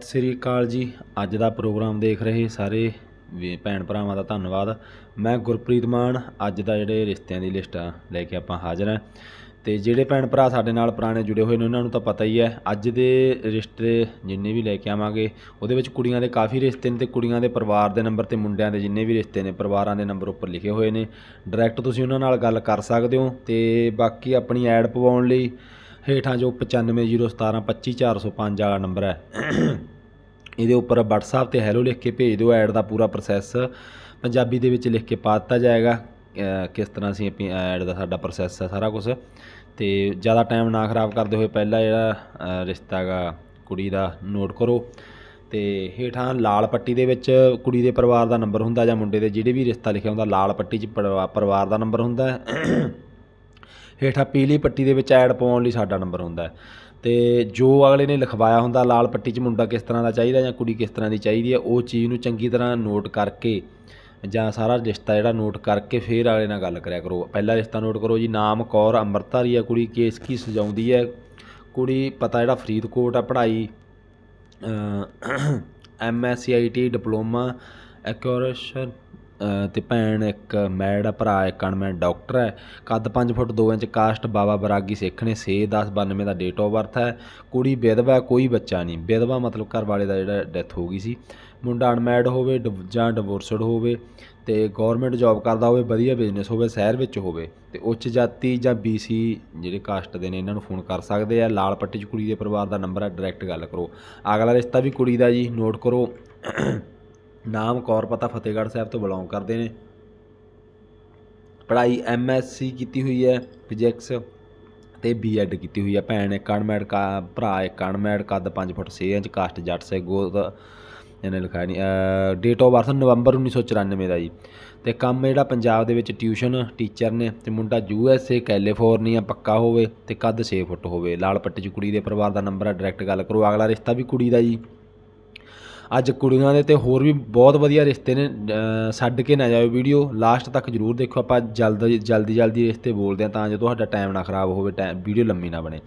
ਸਤਿ ਸ੍ਰੀ ਅਕਾਲ ਜੀ। ਅੱਜ ਦਾ ਪ੍ਰੋਗਰਾਮ ਦੇਖ ਰਹੇ ਸਾਰੇ ਵੀ ਭੈਣ ਭਰਾਵਾਂ ਦਾ ਧੰਨਵਾਦ। ਮੈਂ ਗੁਰਪ੍ਰੀਤ ਮਾਨ, ਅੱਜ ਦਾ ਜਿਹੜੇ ਰਿਸ਼ਤਿਆਂ ਦੀ ਲਿਸਟ ਆ, ਲੈ ਕੇ ਆਪਾਂ ਹਾਜ਼ਰ ਹਾਂ। ਤੇ ਜਿਹੜੇ ਭੈਣ ਭਰਾ ਸਾਡੇ ਨਾਲ ਪੁਰਾਣੇ ਜੁੜੇ ਹੋਏ ਨੇ, ਉਹਨਾਂ ਨੂੰ ਤਾਂ ਪਤਾ ਹੀ ਹੈ, ਅੱਜ ਦੇ ਰਿਸ਼ਤੇ ਜਿੰਨੇ ਵੀ ਲੈ ਕੇ ਆਵਾਂਗੇ, ਉਹਦੇ ਵਿੱਚ ਕੁੜੀਆਂ ਦੇ ਕਾਫੀ ਰਿਸ਼ਤੇ ਨੇ ਤੇ ਕੁੜੀਆਂ ਦੇ ਪਰਿਵਾਰ ਦੇ ਨੰਬਰ ਤੇ ਮੁੰਡਿਆਂ ਦੇ ਜਿੰਨੇ ਵੀ ਰਿਸ਼ਤੇ ਨੇ, ਪਰਿਵਾਰਾਂ ਦੇ ਨੰਬਰ ਉੱਪਰ ਲਿਖੇ ਹੋਏ ਨੇ। ਡਾਇਰੈਕਟ ਤੁਸੀਂ ਉਹਨਾਂ ਨਾਲ ਗੱਲ ਕਰ ਸਕਦੇ ਹੋ ਤੇ ਬਾਕੀ ਆਪਣੀ ਐਡ ਪਵਾਉਣ ਲਈ ਹੇਠਾਂ ਜੋ 9501725405 ਵਾਲਾ ਨੰਬਰ ਹੈ। ਇਹਦੇ ਉੱਪਰ WhatsApp ਤੇ ਹੈਲੋ ਲਿਖ ਕੇ ਭੇਜ ਦਿਓ ਐਡ ਦਾ ਪੂਰਾ ਪ੍ਰੋਸੈਸ ਪੰਜਾਬੀ ਦੇ ਵਿੱਚ ਲਿਖ ਕੇ ਪਾ ਦਿੱਤਾ ਜਾਏਗਾ। ਕਿਸ ਤਰ੍ਹਾਂ ਅਸੀਂ ਆਪਣੀ ਐਡ ਦਾ ਸਾਡਾ ਪ੍ਰੋਸੈਸ ਹੈ ਸਾਰਾ ਕੁਝ ਤੇ ਜ਼ਿਆਦਾ ਟਾਈਮ ਨਾ ਖਰਾਬ ਕਰਦੇ ਹੋਏ ਪਹਿਲਾ ਜਿਹੜਾ ਰਿਸ਼ਤਾ ਗਾ ਕੁੜੀ ਦਾ ਨੋਟ ਕਰੋ। ਤੇ ਹੇਠਾਂ ਲਾਲ ਪੱਟੀ ਦੇ ਵਿੱਚ ਕੁੜੀ ਦੇ ਪਰਿਵਾਰ ਦਾ ਨੰਬਰ ਹੁੰਦਾ ਜਾਂ ਮੁੰਡੇ ਦੇ, ਜਿਹੜੇ ਵੀ ਰਿਸ਼ਤਾ ਲਿਖਿਆ ਹੁੰਦਾ, ਲਾਲ ਪੱਟੀ 'ਚ ਪਰਿਵਾ- ਪਰਿਵਾਰ ਦਾ ਨੰਬਰ ਹੁੰਦਾ। ਹੇਠਾਂ ਪੀਲੀ ਪੱਟੀ ਦੇ ਵਿੱਚ ਐਡ ਪਾਉਣ ਲਈ ਸਾਡਾ ਨੰਬਰ ਹੁੰਦਾ ਹੈ। ਤੇ ਜੋ ਅਗਲੇ ਨੇ ਲਿਖਵਾਇਆ ਹੁੰਦਾ, ਲਾਲ ਪੱਟੀ 'ਚ ਮੁੰਡਾ ਕਿਸ ਤਰ੍ਹਾਂ ਦਾ ਚਾਹੀਦਾ ਜਾਂ ਕੁੜੀ ਕਿਸ ਤਰ੍ਹਾਂ ਦੀ ਚਾਹੀਦੀ ਹੈ, ਉਹ ਚੀਜ਼ ਨੂੰ ਚੰਗੀ ਤਰ੍ਹਾਂ ਨੋਟ ਕਰਕੇ ਜਾਂ ਸਾਰਾ ਰਿਸ਼ਤਾ ਜਿਹੜਾ ਨੋਟ ਕਰਕੇ ਫਿਰ ਅਗਲੇ ਨਾਲ ਗੱਲ ਕਰਿਆ ਕਰੋ। ਪਹਿਲਾ ਰਿਸ਼ਤਾ ਨੋਟ ਕਰੋ ਜੀ, ਨਾਮ, ਕੌਰ ਅੰਮ੍ਰਿਤਧਾਰੀ ਹੈ ਕੁੜੀ, ਕੇਸ ਕੀ ਸਜਾਉਂਦੀ ਹੈ। ਕੁੜੀ, ਪਤਾ ਜਿਹੜਾ ਫਰੀਦਕੋਟ ਆ, ਪੜ੍ਹਾਈ M S C I T, diploma ਐਕੋਰੇਸ਼ਨ ਅਤੇ ਭੈਣ ਇੱਕ ਮੈਡ ਆ, ਭਰਾ ਇੱਕ ਅਨਮੈਡ ਡਾਕਟਰ ਹੈ। ਕੱਦ 5 ਫੁੱਟ 2 ਇੰਚ ਕਾਸਟ ਬਾਬਾ ਬਰਾਗੀ ਸਿੱਖ ਨੇ 6 10 92 ਦਾ ਡੇਟ ਆਫ ਬਰਥ ਹੈ। ਕੁੜੀ ਵਿਧਵਾ, ਕੋਈ ਬੱਚਾ ਨਹੀਂ। ਵਿਧਵਾ ਮਤਲਬ ਘਰ ਵਾਲੇ ਦਾ ਜਿਹੜਾ ਡੈਥ ਹੋ ਗਈ ਸੀ। ਮੁੰਡਾ ਅਨਮੈਡ ਹੋਵੇ ਜਾਂ ਡਿਵੋਰਸਡ ਹੋਵੇ ਤੇ ਗਵਰਨਮੈਂਟ ਜੌਬ ਕਰਦਾ ਹੋਵੇ, ਵਧੀਆ ਬਿਜ਼ਨਸ ਹੋਵੇ, ਸ਼ਹਿਰ ਵਿੱਚ ਹੋਵੇ, ਤੇ ਉੱਚ ਜਾਤੀ ਜਾਂ ਬੀਸੀ ਜਿਹੜੇ ਕਾਸਟ ਦੇ ਨੇ, ਇਹਨਾਂ ਨੂੰ ਫੋਨ ਕਰ ਸਕਦੇ ਆ। ਲਾਲ ਪੱਟੀ 'ਚ ਕੁੜੀ ਦੇ ਪਰਿਵਾਰ ਦਾ ਨੰਬਰ ਹੈ ਡਾਇਰੈਕਟ ਗੱਲ ਕਰੋ। ਅਗਲਾ ਰਿਸ਼ਤਾ ਵੀ ਕੁੜੀ ਦਾ ਜੀ ਨੋਟ ਕਰੋ। ਨਾਮ ਕੌਰ ਪਤਾ ਫਤਿਹਗੜ੍ਹ ਸਾਹਿਬ ਤੋਂ ਬਿਲੋਂਗ ਕਰਦੇ ਨੇ। ਪੜ੍ਹਾਈ ਐਮਐਸਸੀ ਕੀਤੀ ਹੋਈ ਹੈ ਫਿਜ਼ਿਕਸ ਤੇ ਬੀਐਡ ਕੀਤੀ ਹੋਈ ਹੈ। ਭੈਣ ਇੱਕ ਅਨਮੈਡ ਕਾ, ਭਰਾ ਇੱਕ ਅਨਮੈਡ ਕੱਦ 5 ਫੁੱਟ 6 ਇੰਚ, ਕਾਸਟ ਜੱਟ ਸੇ ਗੋਤ, ਇਹਨੇ ਲਿਖਾਇਆ ਨਹੀਂ ਡੇਟ ਆਫ ਬਰਥ ਨਵੰਬਰ 1994 ਦਾ ਜੀ। ਤੇ ਕੰਮ ਜਿਹੜਾ ਪੰਜਾਬ ਦੇ ਵਿੱਚ ਟਿਊਸ਼ਨ ਟੀਚਰ ਨੇ ਤੇ ਮੁੰਡਾ ਯੂ ਐਸ ਏ, ਕੈਲੀਫੋਰਨੀਆ ਪੱਕਾ ਹੋਵੇ ਤੇ ਕੱਦ 6 ਫੁੱਟ ਹੋਵੇ। ਲਾਲ ਪੱਟੀ 'ਚ ਕੁੜੀ ਦੇ ਪਰਿਵਾਰ ਦਾ ਨੰਬਰ ਹੈ ਡਾਇਰੈਕਟ ਗੱਲ ਕਰੋ। ਅਗਲਾ ਰਿਸ਼ਤਾ ਵੀ ਕੁੜੀ ਦਾ ਜੀ। ਅੱਜ ਕੁੜੀਆਂ ਦੇ ਤੇ ਹੋਰ ਵੀ ਬਹੁਤ ਵਧੀਆ ਰਿਸ਼ਤੇ ਨੇ ਛੱਡ ਕੇ ਨਾ ਜਾਇਓ ਵੀਡੀਓ ਲਾਸਟ ਤੱਕ ਜਰੂਰ ਦੇਖੋ, ਆਪਾਂ ਜਲਦ, ਜਲਦੀ ਜਲਦੀ ਰਿਸ਼ਤੇ ਬੋਲਦੇ ਹਾਂ ਤਾਂ ਜੋ ਤੁਹਾਡਾ ਟਾਈਮ ਨਾ ਖਰਾਬ ਹੋਵੇ ਟਾਈਮ ਵੀਡੀਓ ਲੰਮੀ ਨਾ ਬਣੇ।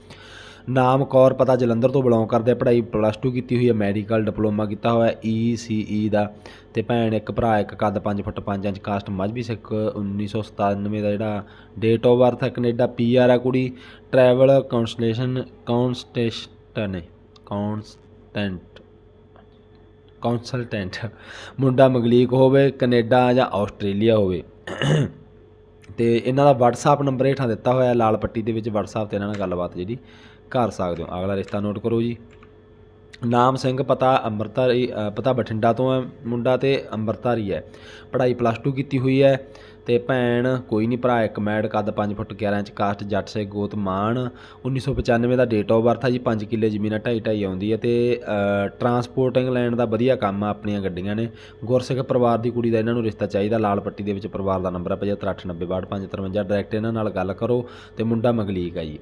ਨਾਮ ਕੌਰ, ਪਤਾ ਜਲੰਧਰ ਤੋਂ ਬਿਲੋਂਗ ਕਰਦੇ ਪੜ੍ਹਾਈ ਪਲੱਸ 2 ਕੀਤੀ ਹੋਈ ਹੈ ਮੈਡੀਕਲ ਡਿਪਲੋਮਾ ਕੀਤਾ ਹੋਇਆ ਈ ਸੀ ਈ ਦਾ। ਤੇ ਭੈਣ ਇੱਕ, ਭਰਾ ਇੱਕ, ਕੱਦ 5 foot 5 inch caste Mazhabi Sikh 1997 ਦਾ ਜਿਹੜਾ ਡੇਟ ਆਫ ਬਰਥ ਹੈ ਕੈਨੇਡਾ ਪੀ ਆਰ ਆ ਕੁੜੀ ਟਰੈਵਲ ਕਾਉਂਸਲੇਸ਼ਨ ਕਾਉਂਸਟੇਸ਼ਨ ਨੇ ਕਾਉਂਸਟੈਂਟ ਕੰਸਲਟੈਂਟ ਮੁੰਡਾ ਮਗਲੀਕ ਹੋਵੇ, ਕੈਨੇਡਾ ਜਾਂ ਆਸਟ੍ਰੇਲੀਆ ਹੋਵੇ। ਤੇ ਇਹਨਾਂ ਦਾ WhatsApp ਨੰਬਰ ਹੇਠਾਂ ਦਿੱਤਾ ਹੋਇਆ, ਲਾਲ ਪੱਟੀ ਦੇ ਵਿੱਚ WhatsApp ਤੇ ਇਹਨਾਂ ਨਾਲ ਗੱਲਬਾਤ ਜਿਹੜੀ ਕਰ ਸਕਦੇ ਹੋ। ਅਗਲਾ ਰਿਸ਼ਤਾ ਨੋਟ ਕਰੋ ਜੀ। ਨਾਮ ਸਿੰਘ ਪਤਾ ਅੰਮ੍ਰਿਤਧਾਰੀ ਪਤਾ ਬਠਿੰਡਾ ਤੋਂ ਹੈ ਮੁੰਡਾ ਤੇ ਅੰਮ੍ਰਿਤਧਾਰੀ ਹੈ। ਪੜ੍ਹਾਈ ਪਲੱਸ 2 ਕੀਤੀ ਹੋਈ ਹੈ। ਤੇ ਭੈਣ, ਕੋਈ ਨਹੀਂ ਭਰਾ, ਇੱਕ ਮੈਡ ਕੱਦ 5 ਫੁੱਟ 11 ਇੰਚ ਕਾਸਟ ਜੱਟ ਸੇ ਗੋਤ ਮਾਨ 1995 ਦਾ ਡੇਟ ਆਫ ਬਰਥ ਹੈ ਜੀ 5 ਕਿੱਲੇ ਜ਼ਮੀਨ ਹੈ ਢਾਈ ਢਾਈ ਆਉਂਦੀ ਹੈ ਤੇ ਟਰਾਂਸਪੋਰਟਿੰਗ ਲੈਣ ਦਾ ਵਧੀਆ ਕੰਮ ਆ, ਆਪਣੀਆਂ ਗੱਡੀਆਂ ਨੇ। ਗੁਰਸਿੱਖ ਪਰਿਵਾਰ ਦੀ ਕੁੜੀ ਦਾ ਇਹਨਾਂ ਨੂੰ ਰਿਸ਼ਤਾ ਚਾਹੀਦਾ, ਲਾਲ ਪੱਟੀ ਦੇ ਵਿੱਚ ਪਰਿਵਾਰ ਦਾ ਨੰਬਰ ਹੈ 75896553 ਡਾਇਰੈਕਟ ਇਹਨਾਂ ਨਾਲ ਗੱਲ ਕਰੋ ਤੇ ਮੁੰਡਾ ਮਗਲੀਕ ਆ ਜੀ।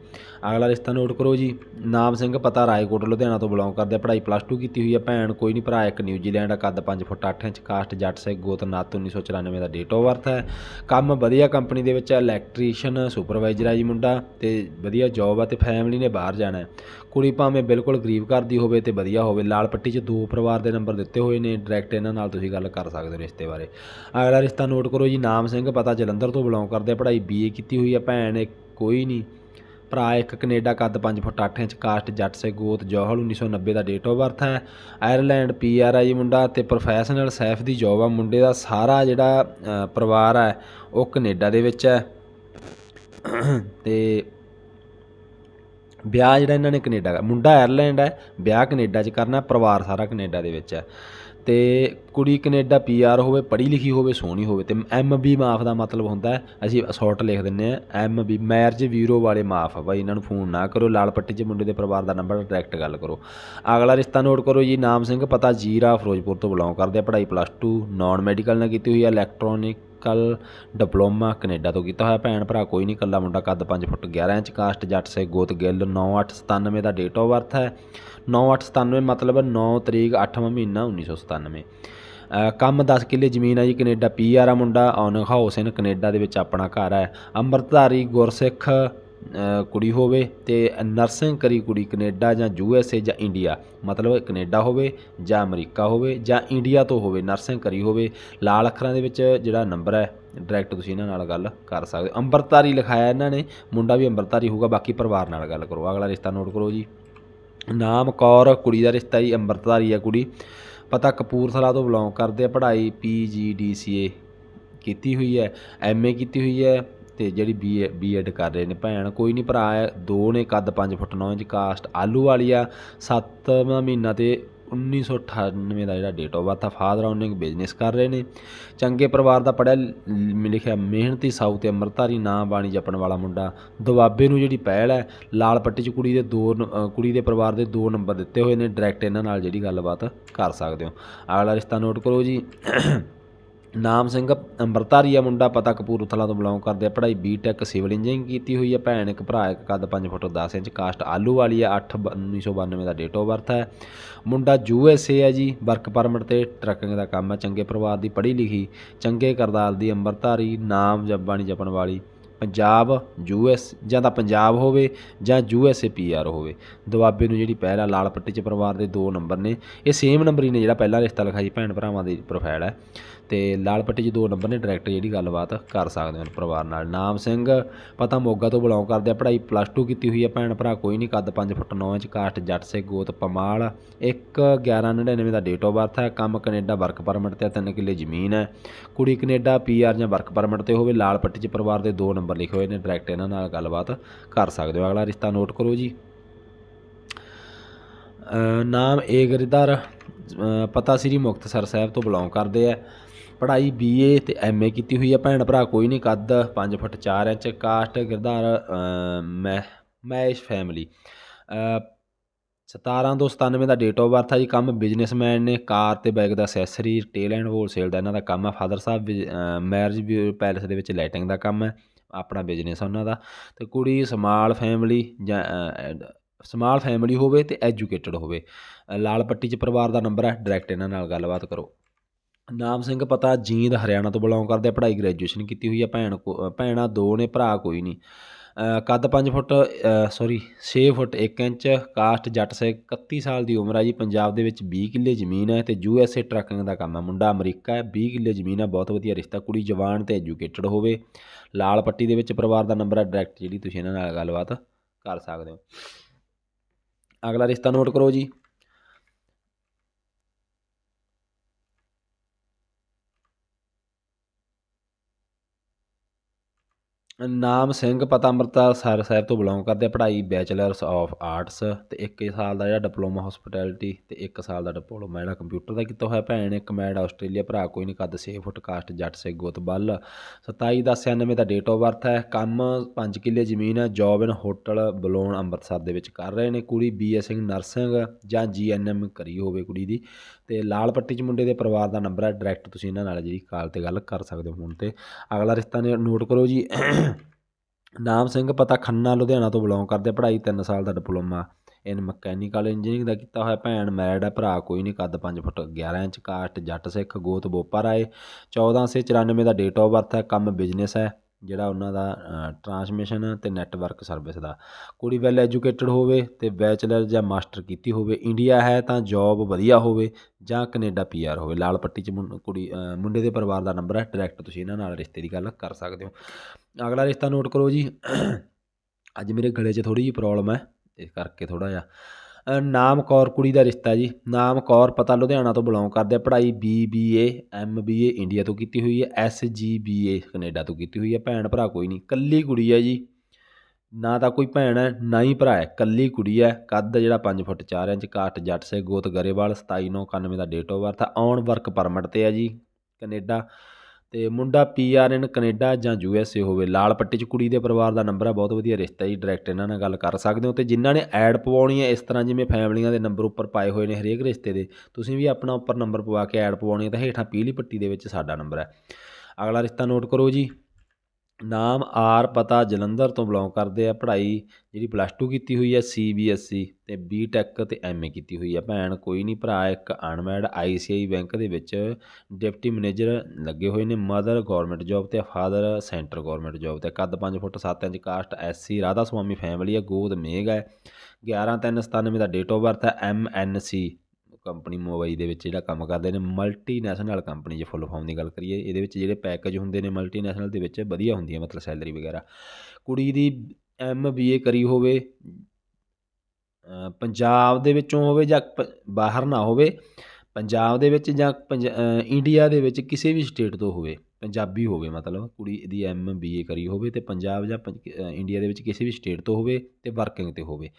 ਅਗਲਾ ਰਿਸ਼ਤਾ ਨੋਟ ਕਰੋ ਜੀ, ਨਾਮ ਸਿੰਘ, ਪਤਾ ਰਾਏਕੋਟ, ਲੁਧਿਆਣਾ ਤੋਂ ਬਿਲੋਂਗ ਕਰਦੇ ਆ, ਪੜ੍ਹਾਈ ਪਲੱਸ 2 ਕੀਤੀ ਹੋਈ ਹੈ ਭੈਣ, ਕੋਈ ਨਹੀਂ ਭਰਾ, ਇੱਕ ਨਿਊਜ਼ੀਲੈਂਡ ਆ, ਕੱਦ 5 ਫੁੱਟ 8 ਇੰਚ ਕਾਸਟ ਜੱਟ ਸੇ ਗੋਤ, ਨੱਤ 1994 ਦਾ ਡੇਟ ਆਫ ਬਰਥ ਹੈ ਕੰਮ ਵਧੀਆ ਕੰਪਨੀ ਦੇ ਵਿੱਚ ਇਲੈਕਟ੍ਰੀਸ਼ੀਅਨ ਸੁਪਰਵਾਈਜ਼ਰ ਆ ਜੀ ਮੁੰਡਾ ਤੇ ਵਧੀਆ ਜੌਬ ਆ ਤੇ ਫੈਮਿਲੀ ਨੇ ਬਾਹਰ ਜਾਣਾ ਕੁੜੀ ਭਾਵੇਂ ਬਿਲਕੁਲ ਗਰੀਬ ਘਰ ਦੀ ਹੋਵੇ ਤੇ ਵਧੀਆ ਹੋਵੇ, ਲਾਲ ਪੱਟੀ 'ਚ ਦੋ ਪਰਿਵਾਰ ਦੇ ਨੰਬਰ ਦਿੱਤੇ ਹੋਏ ਨੇ ਡਾਇਰੈਕਟ ਇਹਨਾਂ ਨਾਲ ਤੁਸੀਂ ਗੱਲ ਕਰ ਸਕਦੇ ਹੋ ਰਿਸ਼ਤੇ ਬਾਰੇ। ਅਗਲਾ ਰਿਸ਼ਤਾ ਨੋਟ ਕਰੋ ਜੀ, ਨਾਮ ਸਿੰਘ, ਪਤਾ ਜਲੰਧਰ ਤੋਂ ਬਿਲੋਂਗ ਕਰਦੇ ਆ, ਪੜ੍ਹਾਈ ਬੀਏ ਕੀਤੀ ਹੋਈ ਹੈ ਭੈਣ ਇੱਕ ਕੋਈ ਨਹੀਂ। ਭਰਾ ਇੱਕ ਕੈਨੇਡਾ ਕੱਦ 5 ਫੁੱਟ 8 ਇੰਚ ਕਾਸਟ ਜੱਟ ਸੇ ਗੋਤ ਜੋਹਲ 1990 ਦਾ ਡੇਟ ਆਫ ਬਰਥ ਹੈ। ਆਇਰਲੈਂਡ ਪੀਆਰ ਆ ਜੀ ਮੁੰਡਾ ਤੇ ਪ੍ਰੋਫੈਸ਼ਨਲ ਸੈਫ ਦੀ ਜੌਬ ਆ। ਮੁੰਡੇ ਦਾ ਸਾਰਾ ਜਿਹੜਾ ਪਰਿਵਾਰ ਹੈ ਉਹ ਕੈਨੇਡਾ ਦੇ ਵਿੱਚ ਹੈ। ਤੇ ਵਿਆਹ ਜਿਹੜਾ ਇਹਨਾਂ ਨੇ ਕੈਨੇਡਾ ਦਾ ਮੁੰਡਾ ਆਇਰਲੈਂਡ ਹੈ, ਵਿਆਹ ਕੈਨੇਡਾ 'ਚ ਕਰਨਾ, ਪਰਿਵਾਰ ਸਾਰਾ ਕੈਨੇਡਾ ਦੇ ਵਿੱਚ ਹੈ। ਅਤੇ ਕੁੜੀ ਕਨੇਡਾ ਪੀ ਆਰ ਹੋਵੇ, ਪੜ੍ਹੀ ਲਿਖੀ ਹੋਵੇ, ਸੋਹਣੀ ਹੋਵੇ ਅਤੇ ਐਮ ਬੀ ਮਾਫ ਦਾ ਮਤਲਬ ਹੁੰਦਾ ਅਸੀਂ ਸ਼ਾਰਟ ਲਿਖ ਦਿੰਦੇ ਹਾਂ, ਐਮ ਬੀ ਮੈਰਿਜ ਵੀਰੋ ਵਾਲੇ ਮਾਫ ਬਾਈ, ਇਹਨਾਂ ਨੂੰ ਫੋਨ ਨਾ ਕਰੋ, ਲਾਲ ਪੱਟੀ 'ਚ ਮੁੰਡੇ ਦੇ ਪਰਿਵਾਰ ਦਾ ਨੰਬਰ ਡਾਇਰੈਕਟ ਗੱਲ ਕਰੋ। ਅਗਲਾ ਰਿਸ਼ਤਾ ਨੋਟ ਕਰੋ ਜੀ, ਨਾਮ ਸਿੰਘ, ਪਤਾ ਜੀਰਾ ਫਿਰੋਜ਼ਪੁਰ ਤੋਂ ਬਿਲੋਂਗ ਕਰਦੇ ਆ, ਪੜ੍ਹਾਈ ਪਲੱਸ 2 ਨਾਨ ਮੈਡੀਕਲ ਨਾਲ ਕੀਤੀ ਹੋਈ ਹੈ ਇਲੈਕਟ੍ਰੋਨਿਕਲ ਡਿਪਲੋਮਾ ਕੈਨੇਡਾ ਤੋਂ ਕੀਤਾ ਹੋਇਆ। ਭੈਣ ਭਰਾ ਕੋਈ ਨਹੀਂ ਕੱਲਾ ਮੁੰਡਾ ਕੱਦ 5 ਫੁੱਟ 11 ਇੰਚ ਕਾਸਟ ਜੱਟ ਸੇ ਗੋਤ ਗਿੱਲ 9897 ਦਾ ਡੇਟ ਆਫ ਬਰਥ ਹੈ। 9897 ਮਤਲਬ 9 ਤਰੀਕ 8ਵਾਂ ਮਹੀਨਾ 1997 ਅ, ਕੰਮ 10 ਕਿੱਲੇ ਜ਼ਮੀਨ ਆ ਜੀ ਕੈਨੇਡਾ। ਪੀਆਰ ਆ ਮੁੰਡਾ ਔਨ ਹਾਊਸ ਇਨ ਕੈਨੇਡਾ ਦੇ ਵਿੱਚ ਆਪਣਾ ਘਰ ਹੈ। ਅੰਮ੍ਰਿਤਧਾਰੀ ਗੁਰਸਿੱਖ ਕੁੜੀ ਹੋਵੇ ਤੇ ਨਰਸਿੰਗ ਕਰੀ ਕੁੜੀ ਕੈਨੇਡਾ ਜਾਂ ਯੂ ਐਸ ਏ ਜਾਂ ਇੰਡੀਆ। ਮਤਲਬ ਕੈਨੇਡਾ ਹੋਵੇ ਜਾਂ ਅਮਰੀਕਾ ਹੋਵੇ ਜਾਂ ਇੰਡੀਆ ਤੋਂ ਹੋਵੇ, ਨਰਸਿੰਗ ਕਰੀ ਹੋਵੇ, ਲਾਲ ਅੱਖਰਾਂ ਦੇ ਵਿੱਚ ਜਿਹੜਾ ਨੰਬਰ ਹੈ, ਡਾਇਰੈਕਟ ਤੁਸੀਂ ਇਹਨਾਂ ਨਾਲ ਗੱਲ ਕਰ ਸਕਦੇ ਹੋ। ਅੰਮ੍ਰਿਤਧਾਰੀ ਲਿਖਾਇਆ ਇਹਨਾਂ ਨੇ, ਮੁੰਡਾ ਵੀ ਅੰਬਰਤਾਰੀ ਹੋਊਗਾ, ਬਾਕੀ ਪਰਿਵਾਰ ਨਾਲ ਗੱਲ ਕਰੋ। ਅਗਲਾ ਰਿਸ਼ਤਾ ਨੋਟ ਕਰੋ ਜੀ। ਨਾਮ ਕੌਰ, ਕੁੜੀ ਦਾ ਰਿਸ਼ਤਾ ਜੀ ਅੰਮ੍ਰਿਤਧਾਰੀ ਆ ਕੁੜੀ। ਪਤਾ ਕਪੂਰਥਲਾ ਤੋਂ ਬਿਲੋਂਗ ਕਰਦੇ ਆ, ਪੜ੍ਹਾਈ ਪੀ ਜੀ ਡੀ ਸੀ ਏ ਕੀਤੀ ਹੋਈ ਹੈ ਐਮ ਏ ਕੀਤੀ ਹੋਈ ਹੈ। ਤੇ ਜਿਹੜੀ ਬੀ ਬੀ ਐਡ ਕਰ ਰਹੇ ਨੇ ਭੈਣ, ਕੋਈ ਨਹੀਂ ਭਰਾ ਹੈ ਦੋ ਨੇ ਕੱਦ 5 ਫੁੱਟ 9 ਇੰਚ ਕਾਸਟ ਆਲੂ ਵਾਲੀ ਆ 7ਵਾਂ ਮਹੀਨਾ ਤੇ 1998 ਦਾ ਜਿਹੜਾ ਡੇਟ ਆਫ ਬਰਥ ਆ ਫਾਦਰ ਉਹਨੇ ਬਿਜ਼ਨਸ ਕਰ ਰਹੇ ਨੇ। ਚੰਗੇ ਪਰਿਵਾਰ ਦਾ ਪੜਿਆ ਲਿਖਿਆ ਮਿਹਨਤੀ ਸਾਊ ਤੇ ਅੰਮ੍ਰਿਤਧਾਰੀ, ਨਾਂ ਬਾਣੀ ਜਪਣ ਵਾਲਾ ਮੁੰਡਾ। ਦੁਆਬੇ ਨੂੰ ਜਿਹੜੀ ਪਹਿਲ ਹੈ ਲਾਲ ਪੱਟੀ 'ਚ ਕੁੜੀ ਦੇ ਦੋ ਨ- ਕੁੜੀ ਦੇ ਪਰਿਵਾਰ ਦੇ ਦੋ ਨੰਬਰ ਦਿੱਤੇ ਹੋਏ ਨੇ ਡਾਇਰੈਕਟ ਇਹਨਾਂ ਨਾਲ ਜਿਹੜੀ ਗੱਲਬਾਤ ਕਰ ਸਕਦੇ ਹੋ। ਅਗਲਾ ਰਿਸ਼ਤਾ ਨੋਟ ਕਰੋ ਜੀ। ਨਾਮ ਸਿੰਘ ਅੰਮ੍ਰਿਤਧਾਰੀ ਆ ਮੁੰਡਾ, ਪਤਾ ਕਪੂਰਥਲਾ ਤੋਂ ਬਿਲੋਂਗ ਕਰਦੇ ਆ। ਪੜ੍ਹਾਈ ਬੀਟੈਕ ਸਿਵਲ ਇੰਜੀਨੀਅਰਿੰਗ ਕੀਤੀ ਹੋਈ ਹੈ ਭੈਣ, ਇੱਕ ਭਰਾ, ਇੱਕ ਕੱਦ 5 ਫੁੱਟ 10 ਇੰਚ ਕਾਸਟ ਆਲੂ ਵਾਲੀ ਆ 8 1992 ਦਾ ਡੇਟ ਆਫ ਬਰਥ ਹੈ ਮੁੰਡਾ ਯੂ ਐਸ ਏ ਹੈ ਜੀ ਵਰਕ ਪਰਮਿਟ ਤੇ ਟਰੱਕਿੰਗ ਦਾ ਕੰਮ ਹੈ ਚੰਗੇ ਪਰਿਵਾਰ ਦੀ ਪੜ੍ਹੀ ਲਿਖੀ, ਚੰਗੇ ਕਰਦਾਰ ਦੀ ਅੰਮ੍ਰਿਤਧਾਰੀ, ਨਾਮ ਜਪਾਣੀ ਜਪਣ ਵਾਲੀ। ਪੰਜਾਬ, ਯੂ ਐਸ, ਜਾਂ ਤਾਂ ਪੰਜਾਬ ਹੋਵੇ, ਜਾਂ U S A P R ਹੋਵੇ। ਦੁਆਬੇ ਨੂੰ ਜਿਹੜੀ ਪਹਿਲਾ ਲਾਲ ਪੱਟੀ 'ਚ ਪਰਿਵਾਰ ਦੇ ਦੋ ਨੰਬਰ ਨੇ। ਇਹ ਸੇਮ ਨੰਬਰ ਹੀ ਨੇ ਜਿਹੜਾ ਪਹਿਲਾ ਰਿਸ਼ਤਾ ਲਿਖਾਈ ਭੈਣ ਭਰਾਵਾਂ ਦੀ ਪ੍ਰੋਫਾਈਲ ਹੈ ਤੇ ਲਾਲ ਪੱਟੀ 'ਚ ਦੋ ਨੰਬਰ ਨੇ ਡਾਇਰੈਕਟ ਜਿਹੜੀ ਗੱਲਬਾਤ ਕਰ ਸਕਦੇ ਹੋ ਪਰਿਵਾਰ ਨਾਲ। ਨਾਮ ਸਿੰਘ, ਪਤਾ ਮੋਗਾ ਤੋਂ ਬਿਲੋਂਗ ਕਰਦੇ ਆ, ਪੜ੍ਹਾਈ ਪਲੱਸ 2 ਕੀਤੀ ਹੋਈ ਹੈ ਭੈਣ ਭਰਾ, ਕੋਈ ਨਹੀਂ ਕੱਦ 5 ਫੁੱਟ 9 ਇੰਚ ਕਾਸਟ ਜੱਟ ਸੇ, ਗੋਤ ਪਮਾਲ 1 11 99 ਦਾ ਡੇਟ ਆਫ ਬਰਥ ਹੈ ਕੰਮ ਕੈਨੇਡਾ ਵਰਕ ਪਰਮਿਟ ਤੇ 3 ਕਿੱਲੇ ਜ਼ਮੀਨ ਹੈ ਕੁੜੀ ਕੈਨੇਡਾ ਪੀਆਰ ਜਾਂ ਵਰਕ ਪਰਮਿਟ ਤੇ ਹੋਵੇ, ਲਾਲ ਪੱਟੀ 'ਚ ਪਰਿਵਾਰ ਦੇ ਦੋ ਨੰਬਰ ਲਿਖੇ ਹੋਏ ਨੇ, ਡਾਇਰੈਕਟ ਇਹਨਾਂ ਨਾਲ ਗੱਲਬਾਤ ਕਰ ਸਕਦੇ ਹੋ। ਅਗਲਾ ਰਿਸ਼ਤਾ ਨੋਟ ਕਰੋ ਜੀ। ਨਾਮ ਏ ਗਿਰਧਾਰ ਪਤਾ ਸ੍ਰੀ ਮੁਕਤਸਰ ਸਾਹਿਬ ਤੋਂ ਬਿਲੋਂਗ ਕਰਦੇ ਆ। ਪੜ੍ਹਾਈ ਬੀਏ ਤੇ ਐਮਏ ਕੀਤੀ ਹੋਈ ਹੈ ਭੈਣ ਭਰਾ ਕੋਈ ਨਹੀਂ ਕੱਦ 5 ਫੁੱਟ 4 ਇੰਚ ਕਾਸਟ ਗਿਰਧਾਰ ਅ, ਮੈਂ ਮੈਸ਼ ਫੈਮਿਲੀ 1797 ਦਾ ਡੇਟ ਆਫ ਬਰਥ ਆ ਜੀ। ਕੰਮ ਬਿਜ਼ਨਸਮੈਨ ਨੇ ਕਾਰ ਤੇ ਬਾਈਕ ਦਾ ਅਸੈਸਰੀ ਰਿਟੇਲ ਐਂਡ ਹੋਲਸੇਲ ਦਾ ਇਹਨਾਂ ਦਾ ਕੰਮ ਹੈ ਫਾਦਰ ਸਾਹਿਬ ਮੈਰਿਜ ਬਿਊ ਪੈਲੇਸ ਦੇ ਵਿੱਚ ਲਾਈਟਿੰਗ ਦਾ ਕੰਮ ਹੈ। ਆਪਣਾ ਬਿਜ਼ਨਸ ਉਹਨਾਂ ਦਾ। ਤੇ ਕੁੜੀ ਸਮਾਲ ਫੈਮਿਲੀ ਜਾਂ ਸਮਾਲ ਫੈਮਿਲੀ ਹੋਵੇ ਤੇ ਐਜੂਕੇਟਡ ਹੋਵੇ। ਲਾਲ ਪੱਟੀ 'ਚ ਪਰਿਵਾਰ ਦਾ ਨੰਬਰ ਹੈ ਡਾਇਰੈਕਟ ਇਹਨਾਂ ਨਾਲ ਗੱਲਬਾਤ ਕਰੋ। ਨਾਮ ਸਿੰਘ ਪਤਾ, ਜੀਂਦ ਹਰਿਆਣਾ ਤੋਂ ਬਿਲੋਂਗ ਕਰਦੇ ਪੜ੍ਹਾਈ ਗ੍ਰੈਜੂਏਸ਼ਨ ਕੀਤੀ ਹੋਈ ਆ, ਭੈਣ ਕੋ- ਭੈਣਾਂ ਦੋ ਨੇ, ਭਰਾ ਕੋਈ ਨਹੀਂ। ਕੱਦ 5 foot sorry 6 foot 1 inch, caste Jatt ਸੇ 31 ਸਾਲ ਦੀ ਉਮਰ ਆ ਜੀ, ਪੰਜਾਬ ਦੇ ਵਿੱਚ 20 ਕਿੱਲੇ ਜ਼ਮੀਨ ਹੈ ਤੇ ਯੂ ਐਸ ਏ ਟਰੱਕਿੰਗ ਦਾ ਕੰਮ ਹੈ ਮੁੰਡਾ ਅਮਰੀਕਾ ਹੈ 20 ਕਿੱਲੇ ਜ਼ਮੀਨ ਹੈ ਬਹੁਤ ਵਧੀਆ ਰਿਸ਼ਤਾ, ਕੁੜੀ ਜਵਾਨ ਤੇ ਐਜੂਕੇਟਡ ਹੋਵੇ। ਲਾਲ ਪੱਟੀ ਦੇ ਵਿੱਚ ਪਰਿਵਾਰ ਦਾ ਨੰਬਰ ਹੈ ਡਾਇਰੈਕਟ ਜਿਹੜੀ ਤੁਸੀਂ ਇਹਨਾਂ ਨਾਲ ਗੱਲਬਾਤ ਕਰ ਸਕਦੇ ਹੋ। ਅਗਲਾ ਰਿਸ਼ਤਾ ਨੋਟ ਕਰੋ ਜੀ ਨਾਮ ਸਿੰਘ ਪਤਾ ਅੰਮ੍ਰਿਤਸਰ ਸਰ ਸਾਹਿਬ ਤੋਂ ਬਿਲੋਂਗ ਕਰਦੇ ਆ। ਪੜ੍ਹਾਈ ਬੈਚਲਰਸ ਆਫ ਆਰਟਸ ਤੇ 1 ਸਾਲ ਦਾ ਜਿਹੜਾ ਡਿਪਲੋਮਾ ਹਸਪਿਟੈਲਿਟੀ ਤੇ 1 ਸਾਲ ਦਾ ਡਿਪਲੋਮਾ ਜਿਹੜਾ ਕੰਪਿਊਟਰ ਦਾ ਕੀਤਾ ਹੋਇਆ ਭੈਣ ਨੇ। ਮੈਡ ਆਸਟ੍ਰੇਲੀਆ ਭਰਾ, ਕੋਈ ਨਹੀਂ ਕੱਦ 6 ਫੁੱਟ ਕਾਸਟ ਜੱਟ ਸੇ ਗੁੱਤ ਬੱਲ 27 ਦਸ 96 ਦਾ ਡੇਟ ਆਫ ਬਰਥ ਹੈ। ਕੰਮ 5 ਕਿੱਲੇ ਜ਼ਮੀਨ ਹੈ। ਜੌਬ ਇਨ ਹੋਟਲ ਬਲੋਨ ਅੰਮ੍ਰਿਤਸਰ ਦੇ ਵਿੱਚ ਕਰ ਰਹੇ ਨੇ। ਕੁੜੀ ਬੀਐਸਸੀ ਨਰਸਿੰਗ ਜਾਂ ਜੀਐਨਐਮ ਕਰੀ ਹੋਵੇ ਕੁੜੀ ਦੀ। ਤੇ ਲਾਲ ਪੱਟੀ ਚ ਮੁੰਡੇ ਦੇ ਪਰਿਵਾਰ ਦਾ ਨੰਬਰ ਹੈ। ਡਾਇਰੈਕਟ ਤੁਸੀਂ ਇਹਨਾਂ ਨਾਲ ਜਿਹੜੀ ਕਾਲ ਤੇ ਗੱਲ ਕਰ ਸਕਦੇ ਹੋ ਫੋਨ ਤੇ। ਅਗਲਾ ਰਿਸ਼ਤਾ ਨੇ ਨੋਟ ਕਰੋ ਜੀ। ਨਾਮ ਸਿੰਘ ਪਤਾ ਖੰਨਾ, ਲੁਧਿਆਣਾ ਤੋਂ ਬਿਲੋਂਗ ਕਰਦੇ ਪੜ੍ਹਾਈ 3 ਸਾਲ ਦਾ ਡਿਪਲੋਮਾ ਇਨ ਮਕੈਨੀਕਲ ਇੰਜੀਨੀਅਰਿੰਗ ਦਾ ਕੀਤਾ ਹੋਇਆ, ਭੈਣ ਮੈਰਿਡ ਹੈ ਭਰਾ ਕੋਈ ਨਹੀਂ ਕੱਦ 5 ਫੁੱਟ 11 ਇੰਚ ਕਾਸਟ ਜੱਟ ਸਿੱਖ, ਗੋਤ ਬੋਪਾ ਰਾਏ 14 ਸੇ 94 ਦਾ ਡੇਟ ਆਫ ਬਰਥ ਹੈ, ਕੰਮ ਬਿਜ਼ਨਸ ਹੈ। ਜਿਹੜਾ ਉਹਨਾਂ ਦਾ ਟਰਾਂਸਮਿਸ਼ਨ ਅਤੇ ਨੈਟਵਰਕ ਸਰਵਿਸ ਦਾ। ਕੁੜੀ ਵੈਲ ਐਜੂਕੇਟਡ ਹੋਵੇ ਅਤੇ ਬੈਚਲਰ ਜਾਂ ਮਾਸਟਰ ਕੀਤੀ ਹੋਵੇ ਇੰਡੀਆ ਹੈ ਤਾਂ ਜੋਬ ਵਧੀਆ ਹੋਵੇ ਜਾਂ ਕੈਨੇਡਾ ਪੀਆਰ ਹੋਵੇ। ਲਾਲ ਪੱਟੀ ਚ ਮੁੰ- ਕੁੜੀ ਮੁੰਡੇ ਦੇ ਪਰਿਵਾਰ ਦਾ ਨੰਬਰ ਹੈ ਡਾਇਰੈਕਟ ਤੁਸੀਂ ਇਹਨਾਂ ਨਾਲ ਰਿਸ਼ਤੇ ਦੀ ਗੱਲ ਕਰ ਸਕਦੇ ਹੋ। ਅਗਲਾ ਰਿਸ਼ਤਾ ਨੋਟ ਕਰੋ ਜੀ। ਅੱਜ ਮੇਰੇ ਗਲੇ 'ਚ ਥੋੜ੍ਹੀ ਜਿਹੀ ਪ੍ਰੋਬਲਮ ਹੈ, ਇਸ ਕਰਕੇ ਥੋੜ੍ਹਾ ਜਿਹਾ ਨਾਮ ਕੌਰ ਕੁੜੀ ਦਾ ਰਿਸ਼ਤਾ ਜੀ। ਨਾਮ ਕੌਰ ਪਤਾ ਲੁਧਿਆਣਾ ਤੋਂ ਬਿਲੋਂਗ ਕਰਦੇ ਆ। ਪੜ੍ਹਾਈ B B A M B A India ਤੋਂ ਕੀਤੀ ਹੋਈ ਹੈ। ਐਸ ਜੀ ਬੀ ਏ ਕੈਨੇਡਾ ਤੋਂ ਕੀਤੀ ਹੋਈ ਹੈ। ਭੈਣ ਭਰਾ ਕੋਈ ਨਹੀਂ। ਕੱਲੀ ਕੁੜੀ ਹੈ ਜੀ। ਨਾ ਤਾਂ ਕੋਈ ਭੈਣ ਹੈ, ਨਾ ਹੀ ਭਰਾ ਹੈ। ਕੱਲੀ ਕੁੜੀ ਹੈ। ਕੱਦ ਜਿਹੜਾ 5 ਫੁੱਟ 4 ਇੰਚ ਕਾਟ ਜੱਟ ਸੇ ਗੋਤ ਗਰੇਵਾਲ 27991 ਦਾ date of birth on work permit ਤੇ ਹੈ ਜੀ ਕੈਨੇਡਾ। ਅਤੇ ਮੁੰਡਾ ਪੀ ਆਰ ਇਨ ਕੈਨੇਡਾ ਜਾਂ ਯੂ ਐਸ ਏ ਹੋਵੇ। ਲਾਲ ਪੱਟੀ 'ਚ ਕੁੜੀ ਦੇ ਪਰਿਵਾਰ ਦਾ ਨੰਬਰ ਹੈ ਬਹੁਤ ਵਧੀਆ ਰਿਸ਼ਤਾ ਜੀ ਡਾਇਰੈਕਟ ਇਹਨਾਂ ਨਾਲ ਗੱਲ ਕਰ ਸਕਦੇ ਹੋ ਤੇ ਜਿਨ੍ਹਾਂ ਨੇ ਐਡ ਪਵਾਉਣੀ ਹੈ ਇਸ ਤਰ੍ਹਾਂ ਜਿਵੇਂ ਫੈਮਲੀਆਂ ਦੇ ਨੰਬਰ ਉੱਪਰ ਪਾਏ ਹੋਏ ਨੇ ਹਰੇਕ ਰਿਸ਼ਤੇ ਦੇ, ਤੁਸੀਂ ਵੀ ਆਪਣਾ ਉੱਪਰ ਨੰਬਰ ਪਵਾ ਕੇ ਐਡ ਪਵਾਉਣੀ ਹੈ ਤਾਂ ਹੇਠਾਂ ਪੀਲੀ ਪੱਟੀ ਦੇ ਵਿੱਚ ਸਾਡਾ ਨੰਬਰ ਹੈ ਅਗਲਾ ਰਿਸ਼ਤਾ ਨੋਟ ਕਰੋ ਜੀ। ਨਾਮ, ਆਰ, ਪਤਾ, ਜਲੰਧਰ ਤੋਂ ਬਿਲੋਂਗ ਕਰਦੇ ਆ। ਪੜ੍ਹਾਈ ਜਿਹੜੀ ਪਲੱਸ 2 ਕੀਤੀ ਹੋਈ ਹੈ ਸੀ ਬੀ ਐਸ ਈ ਤੇ ਬੀ ਟੈਕ ਤੇ ਐਮ ਏ ਕੀਤੀ ਹੋਈ ਹੈ ਭੈਣ, ਕੋਈ ਨਹੀਂ ਭਰਾ, ਇੱਕ ਅਨਮੈਡ ਆਈ ਸੀ ਆਈ ਬੈਂਕ ਦੇ ਵਿੱਚ ਡਿਪਟੀ ਮੈਨੇਜਰ ਲੱਗੇ ਹੋਏ ਨੇ। ਮਦਰ ਗਵਰਨਮੈਂਟ ਜੌਬ ਤੇ ਫਾਦਰ ਸੈਂਟਰ ਗਵਰਨਮੈਂਟ ਜੌਬ ਤੇ। ਕੱਦ 5 foot 7 inch caste S C Radha Soami family ਹੈ ਗੋਦ ਮੇਘ ਹੈ। 11 3 97 ਦਾ ਡੇਟ ਆਫ ਬਰਥ ਹੈ। M N C company Mumbai ਦੇ ਵਿੱਚ ਜਿਹੜਾ ਕੰਮ ਕਰਦੇ ਨੇ ਮਲਟੀਨੈਸ਼ਨਲ ਕੰਪਨੀ ਜੇ ਫੁੱਲ ਫਾਰਮ ਦੀ ਗੱਲ ਕਰੀਏ, ਇਹਦੇ ਵਿੱਚ ਜਿਹੜੇ ਪੈਕੇਜ ਹੁੰਦੇ ਨੇ ਮਲਟੀਨੈਸ਼ਨਲ ਦੇ ਵਿੱਚ ਵਧੀਆ ਹੁੰਦੀ ਹੈ ਮਤਲਬ ਸੈਲਰੀ ਵਗੈਰਾ। ਕੁੜੀ ਦੀ ਐਮ ਬੀ ਏ ਕਰੀ ਹੋਵੇ ਪੰਜਾਬ ਦੇ ਵਿੱਚੋਂ ਹੋਵੇ ਜਾਂ ਪ- ਬਾਹਰ ਨਾ ਹੋਵੇ, ਪੰਜਾਬ ਦੇ ਵਿੱਚ ਜਾਂ ਪੰਜ- ਇੰਡੀਆ ਦੇ ਵਿੱਚ ਕਿਸੇ ਵੀ ਸਟੇਟ ਤੋਂ ਹੋਵੇ ਪੰਜਾਬੀ ਹੋਵੇ, ਮਤਲਬ ਕੁੜੀ ਦੀ ਐਮ ਬੀ ਏ ਕਰੀ ਹੋਵੇ ਅਤੇ ਪੰਜਾਬ ਜਾਂ ਪੰਜ- ਇੰਡੀਆ ਦੇ ਵਿੱਚ ਕਿਸੇ ਵੀ ਸਟੇਟ ਤੋਂ ਹੋਵੇ ਅਤੇ ਵਰਕਿੰਗ ਤੇ ਹੋਵੇ।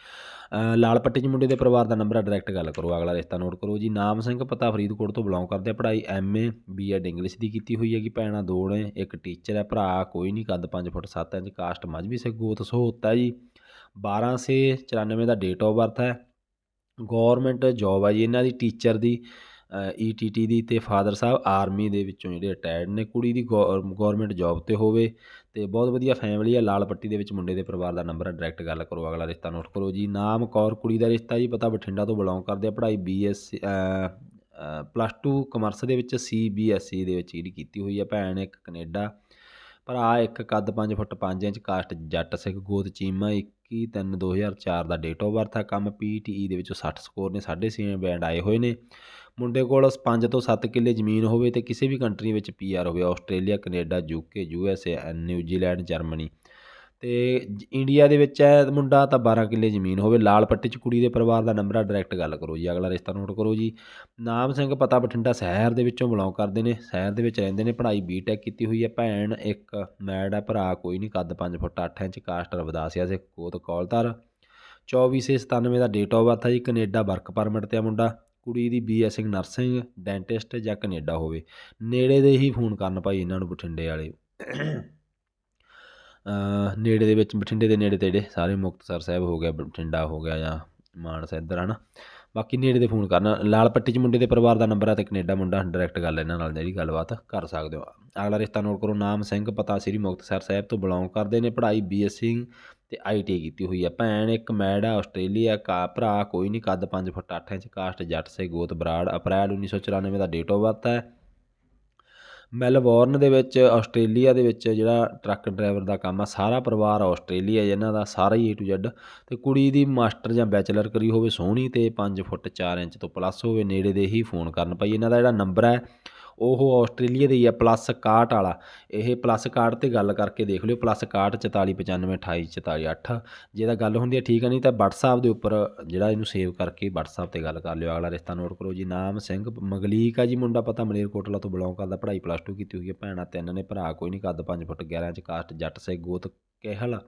ਲਾਲ ਪੱਟੀ 'ਚ ਮੁੰਡੇ ਦੇ ਪਰਿਵਾਰ ਦਾ ਨੰਬਰ ਆ ਡਾਇਰੈਕਟ ਗੱਲ ਕਰੋ, ਅਗਲਾ ਰਿਸ਼ਤਾ ਨੋਟ ਕਰੋ। ਜੀ, ਨਾਮ ਸਿੰਘ ਪਤਾ ਫਰੀਦਕੋਟ ਤੋਂ ਬਿਲੋਂਗ ਕਰਦੇ ਆ, ਪੜ੍ਹਾਈ M A B Ed English ਦੀ ਕੀਤੀ ਹੋਈ ਹੈਗੀ, ਭੈਣਾਂ ਦੋ ਨੇ, ਇੱਕ ਟੀਚਰ ਹੈ, ਭਰਾ ਕੋਈ ਨਹੀਂ ਕੱਦ 5 foot 7 inch caste Mazhabi Sikh ਗੋਤ ਸਹੂਲਤ ਹੈ ਜੀ। 12 ਸੇ 94 ਦਾ ਡੇਟ ਆਫ ਬਰਥ ਹੈ। ਗੌਰਮੈਂਟ ਜੌਬ ਹੈ ਜੀ, ਇਹਨਾਂ ਦੀ ਟੀਚਰ ਦੀ। ਈ ਟੀ ਦੀ ਅਤੇ ਫਾਦਰ ਸਾਹਿਬ ਆਰਮੀ ਦੇ ਵਿੱਚੋਂ ਜਿਹੜੇ ਰਿਟਾਇਰਡ ਨੇ, ਕੁੜੀ ਦੀ ਗੌਰਮੈਂਟ ਜੌਬ ਤੇ ਹੋਵੇ ਅਤੇ ਬਹੁਤ ਵਧੀਆ ਫੈਮਿਲੀ ਆ, ਲਾਲ ਪੱਟੀ ਦੇ ਵਿੱਚ ਮੁੰਡੇ ਦੇ ਪਰਿਵਾਰ ਦਾ ਨੰਬਰ ਹੈ ਡਾਇਰੈਕਟ ਗੱਲ ਕਰੋ, ਅਗਲਾ ਰਿਸ਼ਤਾ ਨੋਟ ਕਰੋ ਜੀ। ਨਾਮ ਕੌਰ, ਕੁੜੀ ਦਾ ਰਿਸ਼ਤਾ ਜੀ, ਪਤਾ ਬਠਿੰਡਾ ਤੋਂ ਬਿਲੋਂਗ ਕਰਦੇ ਆ, ਪੜ੍ਹਾਈ ਬੀ ਐਸ ਪਲੱਸ 2 ਕਮਰਸ ਦੇ ਵਿੱਚ ਸੀ ਬੀ ਐਸ ਈ ਦੇ ਵਿੱਚ ਜਿਹੜੀ ਕੀਤੀ ਹੋਈ ਆ ਭੈਣ, ਇੱਕ ਕੈਨੇਡਾ, ਭਰਾ ਇੱਕ ਕੱਦ 5 foot 5 inch, caste Jatt Sikh ਗੋਤ ਚੀਮਾ 21 3 2004 ਦਾ ਡੇਟ ਆਫ ਬਰਥ ਆ, ਕੰਮ ਪੀਟੀਈ ਦੇ ਵਿੱਚੋਂ 60 ਸਕੋਰ ਨੇ 6.5 ਬੈਂਡ ਆਏ ਹੋਏ ਨੇ। ਮੁੰਡੇ ਕੋਲ 5 ਤੋਂ 7 ਕਿੱਲੇ ਜ਼ਮੀਨ ਹੋਵੇ ਤੇ ਕਿਸੇ ਵੀ ਕੰਟਰੀ ਵਿੱਚ ਪੀਆਰ ਹੋਵੇ, Australia, Canada UK USA New Zealand Germany. ਤੇ ਇੰਡੀਆ ਦੇ ਵਿੱਚ ਹੈ ਮੁੰਡਾ ਤਾਂ 12 ਕਿੱਲੇ ਜ਼ਮੀਨ ਹੋਵੇ। ਲਾਲ ਪੱਟੀ 'ਚ ਕੁੜੀ ਦੇ ਪਰਿਵਾਰ ਦਾ ਨੰਬਰ ਆ ਡਾਇਰੈਕਟ ਗੱਲ ਕਰੋ ਜੀ। ਅਗਲਾ ਰਿਸ਼ਤਾ ਨੋਟ ਕਰੋ ਜੀ। ਨਾਮ ਸਿੰਘ ਪਤਾ ਬਠਿੰਡਾ ਸ਼ਹਿਰ ਦੇ ਵਿੱਚੋਂ ਬਿਲੋਂਗ ਕਰਦੇ ਨੇ। ਸ਼ਹਿਰ ਦੇ ਵਿੱਚ ਰਹਿੰਦੇ ਨੇ, ਪੜ੍ਹਾਈ ਬੀਟੈਕ ਕੀਤੀ ਹੋਈ ਹੈ। ਭੈਣ ਇੱਕ ਮੈਡ ਹੈ, ਭਰਾ ਕੋਈ ਨਹੀਂ, ਕੱਦ 5 ਫੁੱਟ 8 ਇੰਚ ਕਾਸਟ ਰਵਦਾਸਿਆ ਸੇ ਕੋਤ ਕੌਲਤਰ। 24 ਸੇ 97 ਦਾ ਡੇਟ ਆਫ ਬਰਥ ਹੈ ਜੀ। ਕੈਨੇਡਾ ਵਰਕ ਪਰਮਿਟ ਤੇ ਆ ਮੁੰਡਾ। ਕੁੜੀ ਦੀ ਬੀਐਸਸੀ ਨਰਸਿੰਗ ਡੈਂਟਿਸਟ ਜਾਂ ਕੈਨੇਡਾ ਹੋਵੇ, ਨੇੜੇ ਦੇ ਹੀ ਫੋਨ ਕਰਨ ਭਾਈ ਇਹਨਾਂ ਨੂੰ ਬਠਿੰਡੇ ਵਾਲੇ। ਨੇੜੇ ਦੇ ਵਿੱਚ, ਬਠਿੰਡੇ ਦੇ ਨੇੜੇ ਤੇੜੇ, ਸਾਰੇ ਮੁਕਤਸਰ ਸਾਹਿਬ ਹੋ ਗਿਆ, ਬਠਿੰਡਾ ਹੋ ਗਿਆ ਜਾਂ ਮਾਨਸਾ ਇੱਧਰ ਹਨਾ। ਬਾਕੀ ਨੇੜੇ ਦੇ ਫੋਨ ਕਰਨਾ। ਲਾਲ ਪੱਟੀ 'ਚ ਮੁੰਡੇ ਦੇ ਪਰਿਵਾਰ ਦਾ ਨੰਬਰ ਹੈ ਤੇ ਕੈਨੇਡਾ ਮੁੰਡਾ ਡਾਇਰੈਕਟ ਗੱਲ ਇਹਨਾਂ ਨਾਲ ਜਿਹੜੀ ਗੱਲਬਾਤ ਕਰ ਸਕਦੇ ਹੋ। ਅਗਲਾ ਰਿਸ਼ਤਾ ਨੋਟ ਕਰੋ, ਨਾਮ ਸਿੰਘ, ਪਤਾ ਸ੍ਰੀ ਮੁਕਤਸਰ ਸਾਹਿਬ ਤੋਂ ਬਿਲੋਂਗ ਕਰਦੇ ਨੇ, ਪੜ੍ਹਾਈ ਬੀਐਸਸੀ ਤੇ ਆਈਟੀ ਕੀਤੀ ਹੋਈ ਹੈ ਭੈਣ ਇੱਕ ਮੈਡ ਆ, ਆਸਟ੍ਰੇਲੀਆ ਕਾ, ਭਰਾ ਕੋਈ ਨਹੀਂ ਕੱਦ 5 ਫੁੱਟ 8 ਇੰਚ, ਕਾਸਟ ਜੱਟ ਸੇ ਗੋਤ ਬਰਾੜ, ਅਪ੍ਰੈਲ 1994 ਦਾ ਡੇਟ ਆਫ ਬਰਥ ਹੈ। ਮੈਲਬੌਰਨ ਦੇ ਵਿੱਚ, ਆਸਟ੍ਰੇਲੀਆ ਦੇ ਵਿੱਚ ਜਿਹੜਾ ਟਰੱਕ ਡਰਾਈਵਰ ਦਾ ਕੰਮ ਆ, ਸਾਰਾ ਪਰਿਵਾਰ ਆਸਟ੍ਰੇਲੀਆ ਇਹਨਾਂ ਦਾ, ਸਾਰਾ ਹੀ ਏ ਟੂ ਜ਼ੈਡ ਤੇ ਕੁੜੀ ਦੀ ਮਾਸਟਰ ਜਾਂ ਬੈਚਲਰ ਕਰੀ ਹੋਵੇ ਸੋਹਣੀ ਤੇ 5 ਫੁੱਟ 4 ਇੰਚ ਤੋਂ ਪਲੱਸ ਹੋਵੇ, ਨੇੜੇ ਦੇ ਹੀ ਫੋਨ ਕਰਨ। ਭਾਈ, ਇਹਨਾਂ ਦਾ ਜਿਹੜਾ ਨੰਬਰ ਹੈ ਉਹ ਆਸਟ੍ਰੇਲੀਆ ਦੀ ਹੀ ਆ ਪਲੱਸ 61 ਵਾਲਾ। ਇਹ ਪਲੱਸ 61 ਤੇ ਗੱਲ ਕਰਕੇ ਦੇਖ ਲਿਓ ਪਲੱਸ 61 44 95 28 44 8 ਜੇ ਤਾਂ ਗੱਲ ਹੁੰਦੀ ਹੈ ਠੀਕ ਹੈ ਨਹੀਂ ਤਾਂ WhatsApp ਦੇ ਉੱਪਰ ਜਿਹੜਾ ਇਹਨੂੰ ਸੇਵ ਕਰਕੇ WhatsApp ਤੇ ਗੱਲ ਕਰ ਲਿਓ। ਅਗਲਾ ਰਿਸ਼ਤਾ ਨੋਟ ਕਰੋ ਜੀ, ਨਾਮ ਸਿੰਘ ਮਗਲੀਕ ਆ ਜੀ, ਮੁੰਡਾ ਪਤਾ ਮਲੇਰਕੋਟਲਾ ਤੋਂ ਬਿਲੋਂਗ ਕਰਦਾ, ਪੜ੍ਹਾਈ ਪਲੱਸ 2 ਕੀਤੀ ਹੋਈ ਹੈ ਭੈਣਾਂ ਤਿੰਨ ਨੇ, ਭਰਾ ਕੋਈ ਨਹੀਂ, ਕੱਦ 5 ਫੁੱਟ 11 'ਚ ਕਾਸਟ, ਜੱਟ ਸੇ ਗੋਤ ਕਹਿਲ।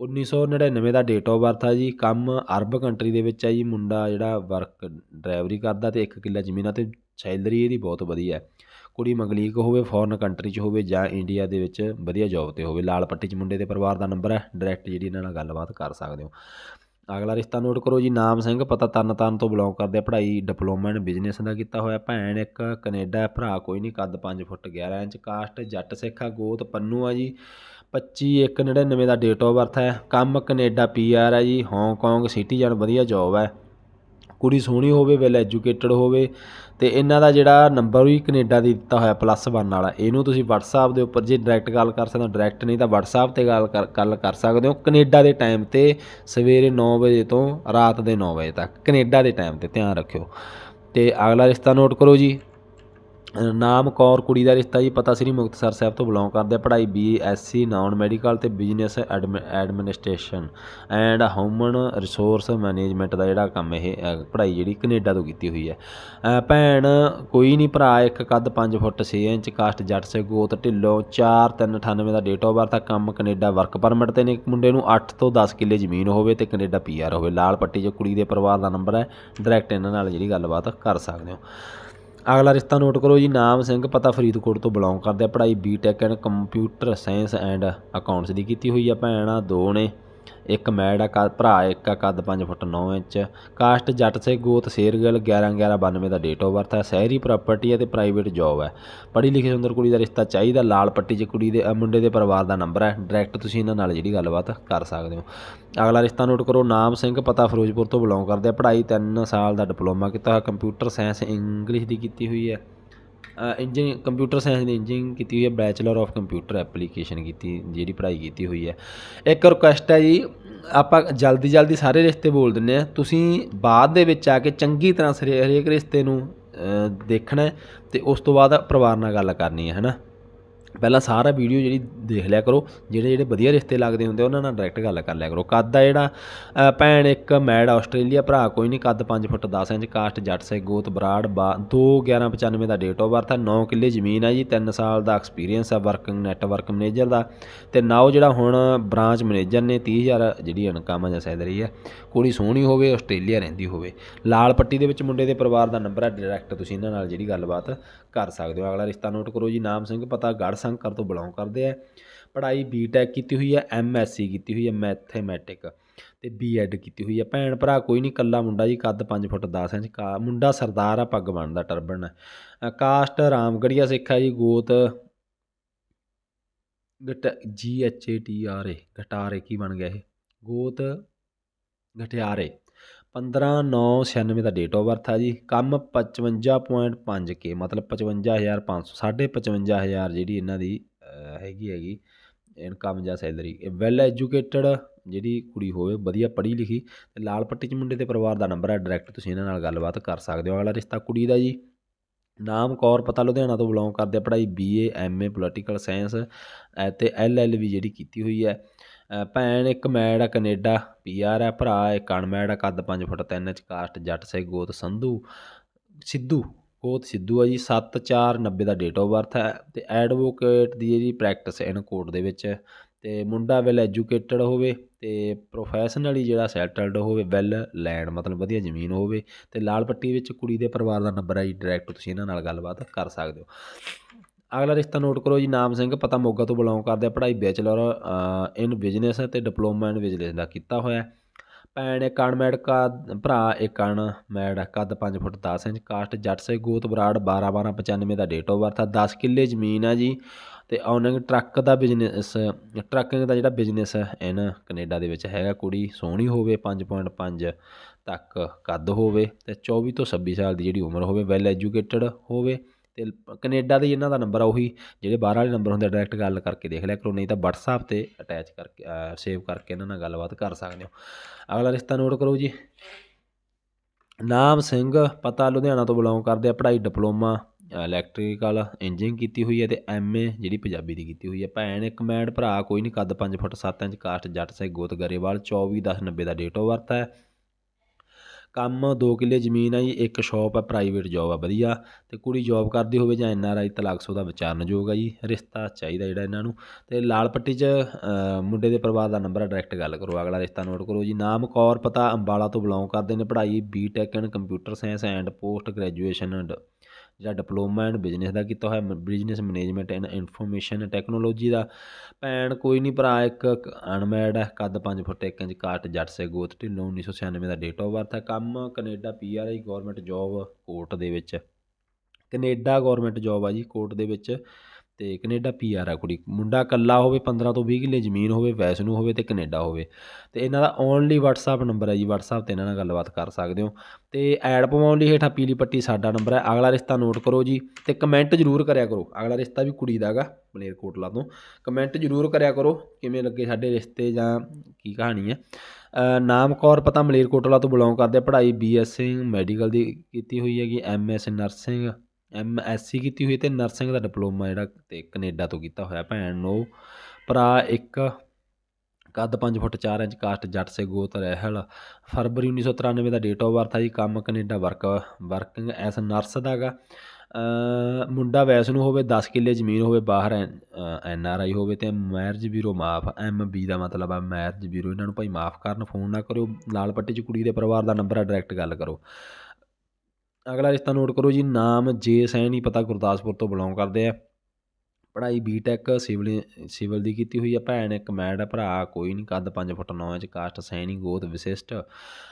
1999 ਦਾ ਡੇਟ ਆਫ ਬਰਥ ਆ ਜੀ, ਕੰਮ ਅਰਬ ਕੰਟਰੀ ਦੇ ਵਿੱਚ ਆ ਜੀ, ਮੁੰਡਾ ਜਿਹੜਾ ਵਰਕ ਡਰਾਈਵਰੀ ਕਰਦਾ ਤੇ ਇੱਕ ਕਿੱਲਾ ਜ਼ਮੀਨ ਆ ਤੇ ਸੈਲਰੀ ਇਹਦੀ ਬਹੁਤ ਵਧੀਆ ਕੁੜੀ ਮੰਗਲੀਕ ਹੋਵੇ ਫੋਰਨ ਕੰਟਰੀ 'ਚ ਹੋਵੇ ਜਾਂ ਇੰਡੀਆ ਦੇ ਵਿੱਚ ਵਧੀਆ ਜੌਬ ਤੇ ਹੋਵੇ, ਲਾਲ ਪੱਟੀ 'ਚ ਮੁੰਡੇ ਦੇ ਪਰਿਵਾਰ ਦਾ ਨੰਬਰ ਹੈ ਡਾਇਰੈਕਟ ਜਿਹੜੀ ਇਹਨਾਂ ਨਾਲ ਗੱਲਬਾਤ ਕਰ ਸਕਦੇ ਹੋ। ਅਗਲਾ ਰਿਸ਼ਤਾ ਨੋਟ ਕਰੋ ਜੀ, ਨਾਮ ਸਿੰਘ, ਪਤਾ ਤਰਨ ਤਾਰਨ ਤੋਂ ਬਿਲੋਂਗ ਕਰਦੇ ਆ, ਪੜ੍ਹਾਈ ਡਿਪਲੋਮਾ ਇਨ ਬਿਜ਼ਨਸ ਦਾ ਕੀਤਾ ਹੋਇਆ, ਭੈਣ ਇੱਕ, ਕੈਨੇਡਾ ਭਰਾ ਕੋਈ ਨਹੀਂ, ਕੱਦ 5 ਫੁੱਟ 11 ਇੰਚ ਕਾਸਟ ਜੱਟ ਸਿੱਖਾ ਗੋਤ ਪੰਨੂ ਆ ਜੀ 25 ਇੱਕ 99 ਦਾ ਡੇਟ ਆਫ ਬਰਥ ਹੈ, ਕੰਮ ਕੈਨੇਡਾ ਪੀਆਰ ਹੈ ਜੀ ਹਾਂਗਕਾਂਗ ਸਿਟੀਜ਼ਨ ਵਧੀਆ ਜੌਬ ਹੈ। ਕੁੜੀ ਸੋਹਣੀ ਹੋਵੇ ਵੈਲ ਐਜੂਕੇਟਡ ਹੋਵੇ ਅਤੇ ਇਹਨਾਂ ਦਾ ਜਿਹੜਾ ਨੰਬਰ ਵੀ ਕੈਨੇਡਾ ਦੀ ਦਿੱਤਾ ਹੋਇਆ ਪਲੱਸ 1 ਵਾਲਾ, ਇਹਨੂੰ ਤੁਸੀਂ ਵਟਸਐਪ ਦੇ ਉੱਪਰ ਜੇ ਡਾਇਰੈਕਟ ਗੱਲ ਕਰ ਸਕਦੇ ਹੋ ਡਾਇਰੈਕਟ ਨਹੀਂ ਤਾਂ ਵਟਸਐਪ ਤੇ ਗੱਲ ਕਰ ਗੱਲ ਕਰ ਸਕਦੇ ਹੋ ਕੈਨੇਡਾ ਦੇ ਟਾਈਮ ਤੇ ਸਵੇਰੇ 9 ਵਜੇ ਤੋਂ ਰਾਤ ਦੇ 9 ਵਜੇ ਤੱਕ, ਕੈਨੇਡਾ ਦੇ ਟਾਈਮ ਤੇ ਧਿਆਨ ਰੱਖਿਓ। ਤੇ ਅਗਲਾ ਰਿਸ਼ਤਾ ਨੋਟ ਕਰੋ ਜੀ। ਨਾਮ ਕੌਰ ਕੁੜੀ ਦਾ ਰਿਸ਼ਤਾ ਜੀ ਪਤਾ ਸ੍ਰੀ ਮੁਕਤਸਰ ਸਾਹਿਬ ਤੋਂ ਬਿਲੋਂਗ ਕਰਦੇ ਆ। ਪੜ੍ਹਾਈ ਬੀ ਐਸਸੀ ਨਾਨ ਮੈਡੀਕਲ ਤੇ business administration and human resource management ਦਾ ਜਿਹੜਾ ਕੰਮ ਇਹ ਪੜ੍ਹਾਈ ਜਿਹੜੀ ਕੈਨੇਡਾ ਤੋਂ ਕੀਤੀ ਹੋਈ ਹੈ। ਭੈਣ ਕੋਈ ਨਹੀਂ, ਭਰਾ ਇੱਕ ਕੱਦ 5 ਫੁੱਟ 6 ਇੰਚ, ਕਾਸਟ ਜੱਟ ਸੇ ਗੋਤ ਢਿੱਲੋਂ 4 3 98 ਦਾ ਡੇਟ ਆਫ ਬਰਥ ਆ। ਕੰਮ ਕੈਨੇਡਾ ਵਰਕ ਪਰਮਿਟ ਤੇ ਨੇ। ਮੁੰਡੇ ਨੂੰ 8 ਤੋਂ 10 ਕਿੱਲੇ ਜ਼ਮੀਨ ਹੋਵੇ ਤੇ ਕੈਨੇਡਾ ਪੀਆਰ ਹੋਵੇ। ਲਾਲ ਪੱਟੀ 'ਚ ਕੁੜੀ ਦੇ ਪਰਿਵਾਰ ਦਾ ਨੰਬਰ ਹੈ। ਡਾਇਰੈਕਟ ਇਹਨਾਂ ਨਾਲ ਜਿਹੜੀ ਗੱਲਬਾਤ ਕਰ ਸਕਦੇ ਹੋ। ਅਗਲਾ ਰਿਸ਼ਤਾ ਨੋਟ ਕਰੋ ਜੀ, ਨਾਮ ਸਿੰਘ ਪਤਾ ਫਰੀਦਕੋਟ ਤੋਂ ਬਿਲੋਂਗ ਕਰਦੇ ਆ, ਪੜ੍ਹਾਈ B Tech and computer science and accounts ਦੀ ਕੀਤੀ ਹੋਈ ਆ ਭੈਣਾਂ ਦੋ ਨੇ। ਇੱਕ ਮੈਡ ਆ ਕੱਦ ਭਰਾ, ਇੱਕ ਆ ਕੱਦ 5 ਫੁੱਟ 9 ਇੰਚ, ਕਾਸਟ ਜੱਟ ਸੇ ਗੋਤ ਸ਼ੇਰਗਿੱਲ 11 11 92 ਦਾ ਡੇਟ ਆਫ ਬਰਥ ਹੈ, ਸ਼ਹਿਰੀ ਪ੍ਰਾਪਰਟੀ ਹੈ ਤੇ ਪ੍ਰਾਈਵੇਟ ਜੌਬ ਹੈ। ਪੜ੍ਹੀ ਲਿਖੀ ਸੁੰਦਰ ਕੁੜੀ ਦਾ ਰਿਸ਼ਤਾ ਚਾਹੀਦਾ, ਲਾਲ ਪੱਟੀ 'ਚ ਕੁੜੀ ਦੇ ਮੁੰਡੇ ਦੇ ਪਰਿਵਾਰ ਦਾ ਨੰਬਰ ਹੈ। ਡਾਇਰੈਕਟ ਤੁਸੀਂ ਇਹਨਾਂ ਨਾਲ ਜਿਹੜੀ ਗੱਲਬਾਤ ਕਰ ਸਕਦੇ ਹੋ। ਅਗਲਾ ਰਿਸ਼ਤਾ ਨੋਟ ਕਰੋ, ਨਾਮ ਸਿੰਘ ਪਤਾ ਫਿਰੋਜ਼ਪੁਰ ਤੋਂ ਬਿਲੋਂਗ ਕਰਦੇ ਆ। ਪੜ੍ਹਾਈ 3 ਸਾਲ ਦਾ ਡਿਪਲੋਮਾ ਕੀਤਾ ਹੋਇਆ ਕੰਪਿਊਟਰ ਸਾਇੰਸ ਇੰਗਲਿਸ਼ ਦੀ ਕੀਤੀ ਹੋਈ ਹੈ। ਇੰਜੀਨੀਅਰ ਕੰਪਿਊਟਰ ਸਾਇੰਸ ਦੀ ਇੰਜੀਨੀਅਰਿੰਗ ਕੀਤੀ ਹੋਈ ਹੈ ਬੈਚਲਰ ਆਫ ਕੰਪਿਊਟਰ ਐਪਲੀਕੇਸ਼ਨ ਕੀਤੀ, ਜਿਹੜੀ ਪੜ੍ਹਾਈ ਕੀਤੀ ਹੋਈ ਹੈ। ਇੱਕ ਰਿਕੁਐਸਟ ਹੈ ਜੀ, ਆਪਾਂ ਜਲਦੀ ਜਲਦੀ ਸਾਰੇ ਰਿਸ਼ਤੇ ਬੋਲ ਦਿੰਨੇ ਆ ਤੁਸੀਂ ਬਾਅਦ ਦੇ ਵਿੱਚ ਆ ਕੇ ਚੰਗੀ ਤਰ੍ਹਾਂ ਸਰੇ- ਹਰੇਕ ਰਿਸ਼ਤੇ ਨੂੰ ਦੇਖਣਾ ਹੈ ਤੇ ਉਸ ਤੋਂ ਬਾਅਦ ਪਰਿਵਾਰ ਨਾਲ ਗੱਲ ਕਰਨੀ ਹੈ, ਹੈਨਾ? ਪਹਿਲਾਂ ਸਾਰਾ ਵੀਡੀਓ ਜਿਹੜੀ ਦੇਖ ਲਿਆ ਕਰੋ, ਜਿਹੜੇ ਜਿਹੜੇ ਵਧੀਆ ਰਿਸ਼ਤੇ ਲੱਗਦੇ ਹੁੰਦੇ ਉਹਨਾਂ ਨਾਲ ਡਾਇਰੈਕਟ ਗੱਲ ਕਰ ਲਿਆ ਕਰੋ। ਕੱਦ ਆ ਜਿਹੜਾ ਭੈਣ ਇੱਕ ਮੈਡ ਆਸਟ੍ਰੇਲੀਆ ਭਰਾ, ਕੋਈ ਨਹੀਂ ਕੱਦ 5 ਫੁੱਟ 10 ਇੰਚ, ਕਾਸਟ ਜੱਟ ਸੇ, ਗੋਤ ਬਰਾੜ, ਬਾ 2 11 95 ਦਾ ਡੇਟ ਆਫ ਬਰਥ ਹੈ 9 ਕਿੱਲੇ ਜ਼ਮੀਨ ਹੈ ਜੀ 3 ਸਾਲ ਦਾ ਐਕਸਪੀਰੀਅੰਸ ਹੈ ਵਰਕਿੰਗ ਨੈਟਵਰਕ ਮੈਨੇਜਰ ਦਾ। ਤੇ ਨਾਓ ਜਿਹੜਾ ਹੁਣ ਬ੍ਰਾਂਚ ਮੈਨੇਜਰ ਨੇ 30000 ਜਿਹੜੀ ਇਨਕਮ ਜਾਂ ਸੈਲਰੀ ਹੈ ਕੁੜੀ ਸੋਹਣੀ ਹੋਵੇ, ਆਸਟ੍ਰੇਲੀਆ ਰਹਿੰਦੀ ਹੋਵੇ। ਲਾਲ ਪੱਟੀ ਦੇ ਵਿੱਚ ਮੁੰਡੇ ਦੇ ਪਰਿਵਾਰ ਦਾ ਨੰਬਰ ਹੈ ਡਾਇਰੈਕਟ ਤੁਸੀਂ ਇਹਨਾਂ ਨਾਲ ਜਿਹੜੀ ਗੱਲਬਾਤ ਕਰ ਸਕਦੇ ਹੋ। ਅਗਲਾ ਰਿਸ਼ਤਾ ਨੋਟ ਕਰੋ ਜੀ, ਨਾਮ ਸਿੰਘ ਪਤਾ ਗੜ ਸ਼ੰਕਰ ਤੋਂ ਬਿਲੋਂਗ ਕਰਦੇ ਆ। ਪੜ੍ਹਾਈ ਬੀਟੈਕ ਕੀਤੀ ਹੋਈ ਹੈ ਐਮਐਸਸੀ ਕੀਤੀ ਹੋਈ ਹੈ ਮੈਥਮੈਟਿਕ ਤੇ ਬੀਐਡ ਕੀਤੀ ਹੋਈ ਹੈ ਭੈਣ ਭਰਾ, ਕੋਈ ਨਹੀਂ ਕੱਲਾ ਮੁੰਡਾ ਜੀ, ਕੱਦ 5 ਫੁੱਟ 10 ਇੰਚ ਕਾ, ਮੁੰਡਾ ਸਰਦਾਰ ਆ, ਪੱਗ ਬਣਦਾ ਟਰਬਨ ਹੈ ਕਾਸਟ ਰਾਮਗੜੀਆ ਸਿੱਖ ਹੈ ਜੀ, ਗੋਤ। ਗਟ G H A T R A Ghatare, ਕੀ ਬਣ ਗਿਆ ਇਹ? ਗੋਤ ਗਠਿਆਰੇ 15 9 96 ਦਾ ਡੇਟ ਆਫ ਬਰਥ ਆ ਜੀ। ਕੰਮ 55.5 ਕੇ ਮਤਲਬ 55500 ਸਾਢੇ 55000 ਜਿਹੜੀ ਇਹਨਾਂ ਦੀ ਹੈਗੀ ਹੈਗੀ ਇਨਕਮ ਜਾਂ ਸੈਲਰੀ। ਇਹ ਵੈਲ ਐਜੂਕੇਟਡ ਜਿਹੜੀ ਕੁੜੀ ਹੋਵੇ, ਵਧੀਆ ਪੜ੍ਹੀ ਲਿਖੀ, ਤੇ ਲਾਲ ਪੱਟੀ ਚ ਮੁੰਡੇ ਦੇ ਪਰਿਵਾਰ ਦਾ ਨੰਬਰ ਹੈ ਡਾਇਰੈਕਟ ਤੁਸੀਂ ਇਹਨਾਂ ਨਾਲ ਗੱਲਬਾਤ ਕਰ ਸਕਦੇ ਹੋ। ਅਗਲਾ ਰਿਸ਼ਤਾ ਕੁੜੀ ਦਾ ਜੀ। ਨਾਮ ਕੌਰ, ਪਤਾ ਲੁਧਿਆਣਾ ਤੋਂ ਬਿਲੋਂਗ ਕਰਦੇ ਆ, ਪੜ੍ਹਾਈ ਬੀਏ ਐਮਏ ਪੋਲੀਟੀਕਲ ਸਾਇੰਸ ਤੇ ਐਲਐਲਬੀ ਜਿਹੜੀ ਕੀਤੀ ਹੋਈ ਹੈ। ਭੈਣ ਇੱਕ ਮੈਡ ਆ, ਕੈਨੇਡਾ ਪੀਆਰ ਹੈ ਭਰਾ ਇੱਕ ਅਨਮੈਡ ਆ, ਕੱਦ 5 ਫੁੱਟ 3 ਇੰਚ ਕਾਸਟ ਜੱਟ, ਸੇ ਗੋਤ, ਸੰਧੂ, ਸਿੱਧੂ। ਕੋਤ ਸਿੱਧੂ ਆ ਜੀ 7490 ਦਾ ਡੇਟ ਆਫ ਬਰਥ ਹੈ ਤੇ ਐਡਵੋਕੇਟ ਦੀ ਜੀ ਪ੍ਰੈਕਟਿਸ ਇਨ ਕੋਰਟ ਦੇ ਵਿੱਚ, ਤੇ ਮੁੰਡਾ ਵੈਲ ਐਜੂਕੇਟਡ ਹੋਵੇ ਤੇ ਪ੍ਰੋਫੈਸ਼ਨਲੀ ਜਿਹੜਾ ਸੈਟਲਡ ਹੋਵੇ ਵੈਲ ਲੈਂਡ ਮਤਲਬ ਵਧੀਆ ਜ਼ਮੀਨ ਹੋਵੇ ਤੇ ਲਾਲ ਪੱਟੀ ਵਿੱਚ ਕੁੜੀ ਦੇ ਪਰਿਵਾਰ ਦਾ ਨੰਬਰ ਹੈ ਜੀ ਡਾਇਰੈਕਟ ਤੁਸੀਂ ਇਹਨਾਂ ਨਾਲ ਗੱਲਬਾਤ ਕਰ ਸਕਦੇ ਹੋ। ਅਗਲਾ ਰਿਸ਼ਤਾ ਨੋਟ ਕਰੋ ਜੀ, ਨਾਮ ਸਿੰਘ, ਪਤਾ ਮੋਗਾ ਤੋਂ ਬਿਲੋਂਗ ਕਰਦੇ ਆ, ਪੜ੍ਹਾਈ ਬੈਚਲਰ ਇਨ ਬਿਜ਼ਨਸ ਤੇ ਡਿਪਲੋਮਾ ਇਨ ਬਿਜ਼ਨਸ ਦਾ ਕੀਤਾ ਹੋਇਆ। ਭੈਣ ਇੱਕ ਅਨਮੈਡ ਕਾ ਭਰਾ ਇੱਕ ਅਨਮੈਡ ਕੱਦ 5 ਫੁੱਟ 10 ਇੰਚ, ਕਾਸਟ ਜੱਟ ਸੇ ਗੋਤ ਬਰਾੜ 12 12 95 ਦਾ ਡੇਟ ਆਫ ਬਰਥ ਆ 10 ਕਿੱਲੇ ਜ਼ਮੀਨ ਆ ਜੀ। ਤੇ ਓਨਿੰਗ ਟਰੱਕ ਦਾ ਬਿਜ਼ਨਸ ਟਰੱਕਿੰਗ ਦਾ ਜਿਹੜਾ ਬਿਜ਼ਨਸ ਹੈ ਇਨ ਕੈਨੇਡਾ ਦੇ ਵਿੱਚ ਹੈਗਾ, ਕੁੜੀ ਸੋਹਣੀ ਹੋਵੇ 5.5 ਤੱਕ ਕੱਦ ਹੋਵੇ ਤੇ 24 ਤੋਂ 26 ਸਾਲ ਦੀ ਜਿਹੜੀ ਉਮਰ ਹੋਵੇ ਵੈਲ ਐਜੂਕੇਟਡ ਹੋਵੇ। ਅਤੇ ਕੈਨੇਡਾ ਦੇ ਇਹਨਾਂ ਦਾ ਨੰਬਰ ਆ ਉਹੀ, ਜਿਹੜੇ ਬਾਹਰ ਵਾਲੇ ਨੰਬਰ ਹੁੰਦੇ ਡਾਇਰੈਕਟ ਗੱਲ ਕਰਕੇ ਦੇਖ ਲਿਆ ਕਰੋ, ਨਹੀਂ ਤਾਂ WhatsApp ਤੇ ਅਟੈਚ ਕਰਕੇ ਸੇਵ ਕਰਕੇ ਇਹਨਾਂ ਨਾਲ ਗੱਲਬਾਤ ਕਰ ਸਕਦੇ ਹੋ। ਅਗਲਾ ਰਿਸ਼ਤਾ ਨੋਟ ਕਰੋ ਜੀ। ਨਾਮ ਸਿੰਘ, ਪਤਾ ਲੁਧਿਆਣਾ ਤੋਂ ਬਿਲੋਂਗ ਕਰਦੇ ਆ, ਪੜ੍ਹਾਈ ਡਿਪਲੋਮਾ ਇਲੈਕਟ੍ਰੀਕਲ ਇੰਜੀਨੀਅਰਿੰਗ ਕੀਤੀ ਹੋਈ ਹੈ ਤੇ ਐਮਏ ਜਿਹੜੀ ਪੰਜਾਬੀ ਦੀ ਕੀਤੀ ਹੋਈ ਹੈ। ਭੈਣ, ਇੱਕ ਮੈਂਡ ਭਰਾ, ਕੋਈ ਨਹੀਂ ਕੱਦ 5 foot 7 inch caste Jatt Singh ਗੋਤ ਗਰੇਵਾਲ 24 10 90 ਦਾ ਡੇਟ ਆਫ ਬਰਥ ਹੈ। ਕੰਮ 2 ਕਿੱਲੇ ਜ਼ਮੀਨ ਆ ਜੀ, ਇੱਕ ਸ਼ਾਪ ਹੈ ਪ੍ਰਾਈਵੇਟ ਜੋਬ ਆ, ਵਧੀਆ। ਅਤੇ ਕੁੜੀ ਜੋਬ ਕਰਦੀ ਹੋਵੇ ਜਾਂ ਐਨ ਆਰ ਆਈ ਤਲਾਕਸੋ ਦਾ ਵਿਚਾਰਨਯੋਗ ਆ ਜੀ, ਰਿਸ਼ਤਾ ਚਾਹੀਦਾ ਜਿਹੜਾ ਇਹਨਾਂ ਨੂੰ। ਅਤੇ ਲਾਲ ਪੱਟੀ 'ਚ ਮੁੰਡੇ ਦੇ ਪਰਿਵਾਰ ਦਾ ਨੰਬਰ ਹੈ ਡਾਇਰੈਕਟ ਗੱਲ ਕਰੋ, ਅਗਲਾ ਰਿਸ਼ਤਾ ਨੋਟ ਕਰੋ ਜੀ। ਨਾਮ ਕੌਰ, ਪਤਾ ਅੰਬਾਲਾ ਤੋਂ ਬਿਲੋਂਗ ਕਰਦੇ ਨੇ, ਪੜ੍ਹਾਈ B tech and computer science and post graduation and ਜਿਹੜਾ ਡਿਪਲੋਮਾ ਇਨ ਬਿਜ਼ਨਸ ਦਾ ਕੀਤਾ ਹੋਇਆ business management and information technology ਦਾ। ਭੈਣ, ਕੋਈ ਨਹੀਂ ਭਰਾ, ਇੱਕ ਅਨਮੈਡ ਹੈ, ਕੱਦ 5 ਫੁੱਟ 1 ਇੰਚ ਕਾਟ ਜੱਟ ਸੇ ਗੋਤ, ਢਿੱਲੋਂ 1996 ਦਾ ਡੇਟ ਆਫ ਬਰਥ ਹੈ। ਕੰਮ ਕੈਨੇਡਾ ਪੀਆਰ ਆਈ ਗਵਰਨਮੈਂਟ ਜੌਬ ਕੋਰਟ ਦੇ ਵਿੱਚ। ਕੈਨੇਡਾ ਗਵਰਨਮੈਂਟ ਜੌਬ ਆ ਜੀ ਕੋਰਟ ਦੇ ਵਿੱਚ। ਤੇ ਕੈਨੇਡਾ ਪੀਆਰ ਆ ਕੁੜੀ। ਮੁੰਡਾ ਇਕੱਲਾ ਹੋਵੇ 15 ਤੋਂ 20 ਕਿੱਲੇ ਜ਼ਮੀਨ ਹੋਵੇ, ਵੈਸ਼ਨੂੰ ਹੋਵੇ ਤੇ ਕੈਨੇਡਾ ਹੋਵੇ। ਤੇ ਇਹਨਾਂ ਦਾ ਓਨਲੀ WhatsApp ਨੰਬਰ ਹੈ ਜੀ, WhatsApp ਤੇ ਇਹਨਾਂ ਨਾਲ ਗੱਲਬਾਤ ਕਰ ਸਕਦੇ ਹੋ। ਤੇ ਐਡ ਪਵਾਉਣ ਲਈ ਹੇਠਾਂ ਪੀਲੀ ਪੱਟੀ ਸਾਡਾ ਨੰਬਰ ਹੈ ਅਗਲਾ ਰਿਸ਼ਤਾ ਨੋਟ ਕਰੋ ਜੀ ਤੇ ਕਮੈਂਟ ਜ਼ਰੂਰ ਕਰਿਆ ਕਰੋ। ਅਗਲਾ ਰਿਸ਼ਤਾ ਵੀ ਕੁੜੀ ਦਾ ਹੈਗਾ, ਮਲੇਰਕੋਟਲਾ ਤੋਂ। ਕਮੈਂਟ ਜ਼ਰੂਰ ਕਰਿਆ ਕਰੋ, ਕਿਵੇਂ ਲੱਗੇ ਸਾਡੇ ਰਿਸ਼ਤੇ ਜਾਂ ਕੀ ਕਹਾਣੀ ਹੈ ਨਾਮ ਕੌਰ ਪਤਾ ਮਲੇਰਕੋਟਲਾ ਤੋਂ ਬਿਲੋਂਗ ਕਰਦੇ ਆ। ਪੜ੍ਹਾਈ ਬੀਐਸਸੀ ਮੈਡੀਕਲ ਦੀ ਕੀਤੀ ਹੋਈ ਹੈਗੀ ਐਮਐਸ ਨਰਸਿੰਗ ਐਮਐਸਸੀ ਕੀਤੀ ਹੋਈ ਤੇ ਨਰਸਿੰਗ ਦਾ ਡਿਪਲੋਮਾ ਜਿਹੜਾ ਤੇ ਕੈਨੇਡਾ ਤੋਂ ਕੀਤਾ ਹੋਇਆ ਭੈਣ ਨੂੰ। ਭਰਾ ਇੱਕ ਕੱਦ 5 ਫੁੱਟ 4 ਇੰਚ ਕਾਸਟ ਜੱਟ ਸੇ ਗੋਤ ਰਹਿਲ। ਫਰਵਰੀ 1993 ਦਾ ਡੇਟ ਆਫ ਬਰਥ ਆ ਜੀ, ਕੰਮ Canada work working as nurse ਦਾਗਾ। ਮੁੰਡਾ ਵੈਸ ਨੂੰ ਹੋਵੇ 10 ਕਿੱਲੇ ਜ਼ਮੀਨ ਹੋਵੇ, ਬਾਹਰ ਐਨ ਆਰ ਆਈ ਹੋਵੇ ਤੇ ਮੈਰਿਜ ਬਿਊਰੋ ਮਾਫ। ਐਮ ਬੀ ਦਾ ਮਤਲਬ ਆ ਮੈਰਿਜ ਬਿਊਰੋ। ਇਹਨਾਂ ਨੂੰ ਭਾਈ ਮਾਫ ਕਰਨ, ਫੋਨ ਨਾ ਕਰਿਓ, ਲਾਲ ਪੱਟੀ 'ਚ ਕੁੜੀ ਦੇ ਪਰਿਵਾਰ ਦਾ ਨੰਬਰ ਆ ਡਾਇਰੈਕਟ ਗੱਲ ਕਰੋ। ਅਗਲਾ ਰਿਸ਼ਤਾ ਨੋਟ ਕਰੋ ਜੀ, ਨਾਮ ਜੇ ਸੈਣੀ ਪਤਾ ਗੁਰਦਾਸਪੁਰ ਤੋਂ ਬਿਲੋਂਗ ਕਰਦੇ ਆ। ਪੜ੍ਹਾਈ ਬੀਟੈਕ ਸਿਵਲ ਸਿਵਲ ਦੀ ਕੀਤੀ ਹੋਈ ਆ ਭੈਣ, ਇੱਕ ਮੈਡ ਆ ਭਰਾ, ਕੋਈ ਨਹੀਂ, ਕੱਦ 5 ਫੁੱਟ 9 ਇੰਚ, ਕਾਸਟ, ਸੈਣੀ ਗੋਤ ਵਿਸ਼ਿਸ਼ਟ।